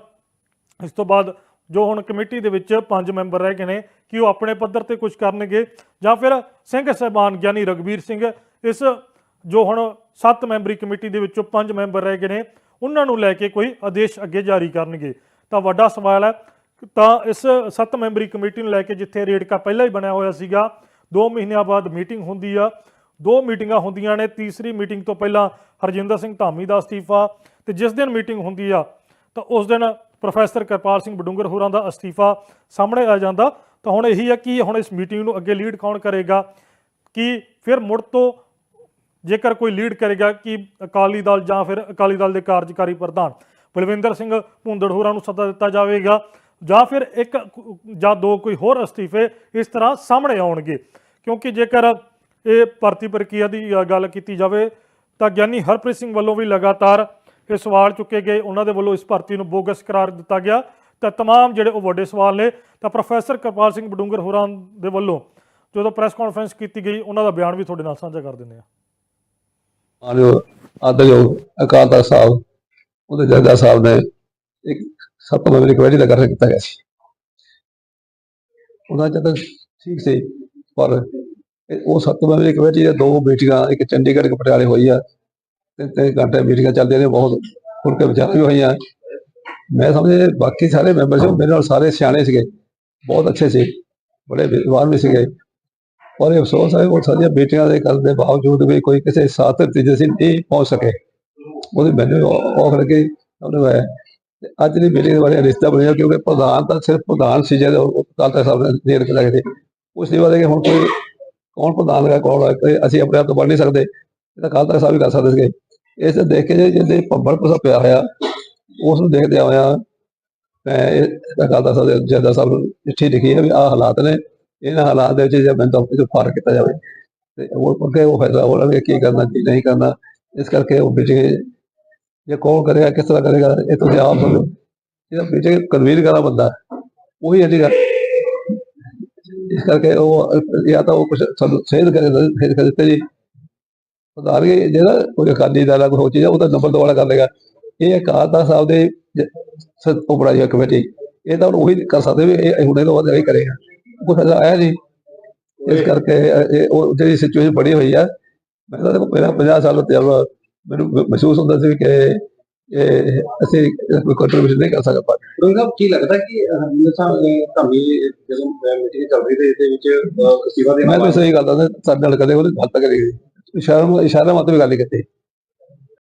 ਇਸ ਤੋਂ ਬਾਅਦ ਜੋ ਹੁਣ ਕਮੇਟੀ ਦੇ ਵਿੱਚ ਪੰਜ ਮੈਂਬਰ ਰਹਿ ਗਏ ਨੇ, ਕਿ ਉਹ ਆਪਣੇ ਪੱਧਰ ਤੇ ਕੁਝ ਕਰਨਗੇ? ਜਾਂ ਫਿਰ ਸਿੰਘ ਸਹਿਬਾਨ ਗਿਆਨੀ ਰਗਵੀਰ ਸਿੰਘ ਇਸ ਜੋ ਹੁਣ ਸੱਤ ਮੈਂਬਰੀ ਕਮੇਟੀ ਦੇ ਵਿੱਚੋਂ ਪੰਜ ਮੈਂਬਰ ਰਹਿ ਗਏ ਨੇ, ਉਹਨਾਂ ਨੂੰ ਲੈ ਕੇ ਕੋਈ ਆਦੇਸ਼ ਅੱਗੇ ਜਾਰੀ ਕਰਨਗੇ? ਤਾਂ ਵੱਡਾ ਸਵਾਲ ਹੈ, ਤਾਂ ਇਸ ਸੱਤ ਮੈਂਬਰੀ ਕਮੇਟੀ ਨੂੰ ਲੈ ਕੇ ਜਿੱਥੇ ਰੇੜਕਾ ਪਹਿਲਾਂ ਹੀ ਬਣਿਆ ਹੋਇਆ ਸੀਗਾ 2 ਮਹੀਨਿਆਂ ਬਾਅਦ ਮੀਟਿੰਗ ਹੁੰਦੀ ਆ ਦੋ ਮੀਟਿੰਗਾਂ ਹੁੰਦੀਆਂ ਨੇ, ਤੀਸਰੀ ਮੀਟਿੰਗ ਤੋਂ ਪਹਿਲਾਂ ਹਰਜਿੰਦਰ ਸਿੰਘ ਧਾਮੀ ਦਾ ਅਸਤੀਫਾ ਤੇ ਜਿਸ ਦਿਨ ਮੀਟਿੰਗ ਹੁੰਦੀ ਆ, ਤਾਂ ਉਸ ਦਿਨ ਪ੍ਰੋਫੈਸਰ ਕਿਰਪਾਲ ਸਿੰਘ ਬਡੂੰਗਰ ਹੋਰਾਂ ਦਾ ਅਸਤੀਫਾ ਸਾਹਮਣੇ ਆ ਜਾਂਦਾ। ਤਾਂ ਹੁਣ ਇਹੀ ਹੈ ਕਿ ਹੁਣ ਇਸ ਮੀਟਿੰਗ ਨੂੰ ਅੱਗੇ ਲੀਡ ਕੌਣ ਕਰੇਗਾ? ਕਿ ਫਿਰ ਮੁੜ ਤੋਂ ਜੇਕਰ ਕੋਈ ਲੀਡ ਕਰੇਗਾ ਕਿ ਅਕਾਲੀ ਦਲ ਜਾਂ ਫਿਰ ਅਕਾਲੀ ਦਲ ਦੇ ਕਾਰਜਕਾਰੀ ਪ੍ਰਧਾਨ ਬਲਵਿੰਦਰ ਸਿੰਘ ਭੁੰਦੜ ਹੋਰਾਂ ਨੂੰ ਸੱਦਾ ਦਿੱਤਾ ਜਾਵੇਗਾ ਜਾਂ ਫਿਰ ਇੱਕ ਜਾਂ ਦੋ ਕੋਈ ਹੋਰ ਅਸਤੀਫੇ ਇਸ ਤਰ੍ਹਾਂ ਸਾਹਮਣੇ ਆਉਣਗੇ। ਕਿਉਂਕਿ ਜੇਕਰ ਇਹ ਭਰਤੀ ਪ੍ਰਕਿਰਿਆ ਦੀ ਅ, ਗੱਲ ਕੀਤੀ ਜਾਵੇ ਤਾਂ ਗਿਆਨੀ ਹਰਪ੍ਰੀਤ ਸਿੰਘ ਵੱਲੋਂ ਵੀ ਲਗਾਤਾਰ ਇਹ ਸਵਾਲ ਚੁੱਕੇ ਗਏ ਉਹਨਾਂ ਦੇ ਵੱਲੋਂ ਇਸ ਭਰਤੀ ਨੂੰ ਬੋਗਸ ਕਰਾਰ ਦਿੱਤਾ ਗਿਆ ਤਾਂ तमाम ਜਿਹੜੇ ਉਹ ਵੱਡੇ ਸਵਾਲ ਨੇ ਤਾਂ ਪ੍ਰੋਫੈਸਰ ਕਿਰਪਾਲ ਸਿੰਘ ਬਡੂੰਗਰ ਹੋਰਾਂ ਦੇ ਵੱਲੋਂ ਜਦੋਂ ਪ੍ਰੈਸ ਕਾਨਫਰੰਸ ਕੀਤੀ ਗਈ ਉਹਨਾਂ ਦਾ ਬਿਆਨ ਵੀ ਤੁਹਾਡੇ ਨਾਲ ਸਾਂਝਾ ਕਰ ਦਿੰਦੇ ਆ ਮਾਨਯੋਗ ਆਦਰਯੋਗ ਅਕਾਲ ਤਖਤ ਸਾਹਿਬ ਉਹਦੇ ਜੱਗਾ ਸਾਹਿਬ ਨੇ ਇੱਕ ਸੱਤ ਮੈਂਬਰੀ ਕਮੇਟੀ ਦਾ ਗਠਨ ਕੀਤਾ ਗਿਆ ਸੀ ਉਹਨਾਂ ਚ ਤਾਂ ਠੀਕ ਸੀ ਪਰ ਇਹ- ਉਹ ਸੱਤ ਮੈਂਬਰੀ ਕਮੇਟੀ ਦੇ ਦੋ ਮੀਟਿੰਗਾਂ ਇੱਕ ਚੰਡੀਗੜ੍ਹ, ਇੱਕ ਪਟਿਆਲੇ ਹੋਈ ਆ। ਤੇ ਤਿੰਨ ਘੰਟੇ ਮੀਟਿੰਗਾਂ ਚੱਲਦੀਆਂ ਨੇ, ਬਹੁਤ ਖੁੱਲ ਕੇ ਵਿਚਾਰ ਵੀ ਹੋਈਆਂ। ਮੈਂ ਸਮਝੇ, ਬਾਕੀ ਸਾਰੇ ਮੈਂਬਰ ਸੀ ਉਹ ਮੇਰੇ ਨਾਲ ਸਾਰੇ ਸਿਆਣੇ ਸੀਗੇ, ਬਹੁਤ ਅੱਛੇ ਸੀ, ਬੜੇ ਵਿਦਵਾਨ ਵੀ ਸੀਗੇ। ਪਰ ਇਹ ਅਫਸੋਸ ਹੈ ਉਹ ਸਾਰੀਆਂ ਮੀਟਿੰਗਾਂ ਦੇ ਕਰਨ ਦੇ ਬਾਵਜੂਦ ਵੀ ਕੋਈ ਕਿਸੇ ਸਾਥ ਨਤੀਜੇ ਸੀ ਨਹੀਂ ਪਹੁੰਚ ਸਕੇ। ਉਹਦੀ ਮੈਨੂੰ ਔਖ ਲੱਗੀ, ਉਹਨੇ ਮੈਂ ਅੱਜ ਦੀ ਮੀਟਿੰਗ ਦੇ ਬਾਰੇ ਰਿਸ਼ਤਾ ਬਣਿਆ, ਕਿਉਂਕਿ ਪ੍ਰਧਾਨ ਤਾਂ ਸਿਰਫ ਪ੍ਰਧਾਨ ਸੀ, ਜਿਹੜੇ ਉਹ ਕਾਲ ਸਾਹਿਬ ਨੇ ਦੇਰ ਕੇ ਲੱਗਦੇ ਉਸ ਦੀ ਬਾਰੇ ਹੁਣ ਕੋਈ ਕੌਣ ਪ੍ਰਧਾਨ ਹੈ ਕੌਣ ਹੈ ਅਸੀਂ ਆਪਣੇ ਆਪ ਤੋਂ ਬਣ ਨਹੀਂ ਸਕਦੇ। ਇਹ ਤਾਂ ਕਾਲ ਤੱਕ ਸਾਹਿਬ ਵੀ ਕਰ ਸਕਦੇ ਸੀਗੇ। ਇਸ ਤੋਂ ਦੇਖ ਕੇ ਜਿਹਦੇ ਭੰਬਲ ਪਸਾ ਪਿਆ ਹੋਇਆ ਉਸ ਨੂੰ ਦੇਖਦੇ ਹੋਇਆ ਮੈਂ ਇਹ ਕਾਲ ਤੱਕ ਸਾਹਿਬ ਦੇ ਸਾਹਿਬ ਨੂੰ ਚਿੱਠੀ ਲਿਖੀ ਹੈ ਵੀ ਆਹ ਹਾਲਾਤ ਨੇ। ਇਹਨਾਂ ਹਾਲਾਤ ਦੇ ਵਿੱਚ ਜੇ ਮੈਨੂੰ ਤਾਂ ਇਹ ਫ਼ਰਕ ਕੀਤਾ ਜਾਵੇ, ਤੇ ਉਹ ਅੱਗੇ ਉਹ ਫੈਸਲਾ ਹੋ ਲਾਂਗੇ ਕੀ ਕਰਨਾ, ਕੀ ਨਹੀਂ ਕਰਨਾ। ਇਸ ਕਰਕੇ ਉਹ ਵਿੱਚ ਜੇ ਕੌਣ ਕਰੇਗਾ, ਕਿਸ ਤਰ੍ਹਾਂ ਕਰੇਗਾ, ਇਹ ਤੁਸੀਂ ਆਪ ਸਮਝੋ ਇਹ ਵਿੱਚ ਕਨਵੀਨ ਕਰਾ ਬੰਦਾ, ਉਹੀ ਹੈ ਇਸ ਕਰਕੇ ਉਹ, ਜਾਂ ਤਾਂ ਉਹ ਕੁਝ ਸਾਨੂੰ ਸੇਧ ਕਰੇ ਫਿਰ ਕਰ ਦਿੱਤੇ ਜੀ। ਉਦਾਰ ਕੇ ਜਿਹੜਾ ਕੋਈ ਅਕਾਲੀ ਦਾ ਕੋਈ ਹੋਰ ਚੀਜ਼ ਉਹਦਾ ਨੰਬਰ ਦੁਆਰਾ ਕਰ ਲੇਗਾ ਇਹ ਅਕਾਲਤਾ ਸਾਹਿਬ ਦੇ ਉਪਰਾਜੀ ਕਮੇਟੀ। ਇਹ ਤਾਂ ਹੁਣ ਉਹੀ ਕਰ ਸਕਦੇ ਵੀ ਇਹ ਹੁਣੇ ਤੋਂ ਬਾਅਦ ਇਹ ਕਰੇਗਾ। ਕੋਈ ਫੈਸਲਾ ਆਇਆ ਜੀ ਇਸ ਕਰਕੇ ਇਹ- ਉਹ ਜਿਹੜੀ ਸਿਚੁਏਸ਼ਨ ਬਣੀ ਹੋਈ ਆ, ਮੈਂ ਤਾਂ ਦੇਖੋ ਮੇਰਾ 50 ਸਾਲ ਦਾ ਤਜਰਬਾ ਮੈਨੂੰ ਮਹਿਸੂਸ ਹੁੰਦਾ ਸੀ ਕਿ ਅਸੀਂ ਕੋਈ ਕੰਟਰੀਬਿਊਸ਼ਨ ਨਹੀਂ ਕਰ ਸਕਦੇ ਰੰਗਾ ਕੀ ਲੱਗਦਾ ਕਿ ਹਰਜਿੰਦਰ ਸਿੰਘ ਧਾਮੀ ਜਦੋਂ ਮੀਟਿੰਗ ਚੱਲ ਰਹੀ ਤੇ ਇਹਦੇ ਵਿੱਚ ਅਸਤੀਫਾ ਦੇਣਾ ਮੈਂ ਤਾਂ ਸਹੀ ਗੱਲ ਦੱਸਦਾ ਸਾਡੇ ਨਾਲ ਕਦੇ ਉਹਨੇ ਗੱਲ ਤੱਕ ਨਹੀਂ ਇਸ਼ਾਰਾ ਇਸ਼ਾਰਾ ਮਤ ਵੀ ਗੱਲ ਨਹੀਂ ਕੀਤੀ।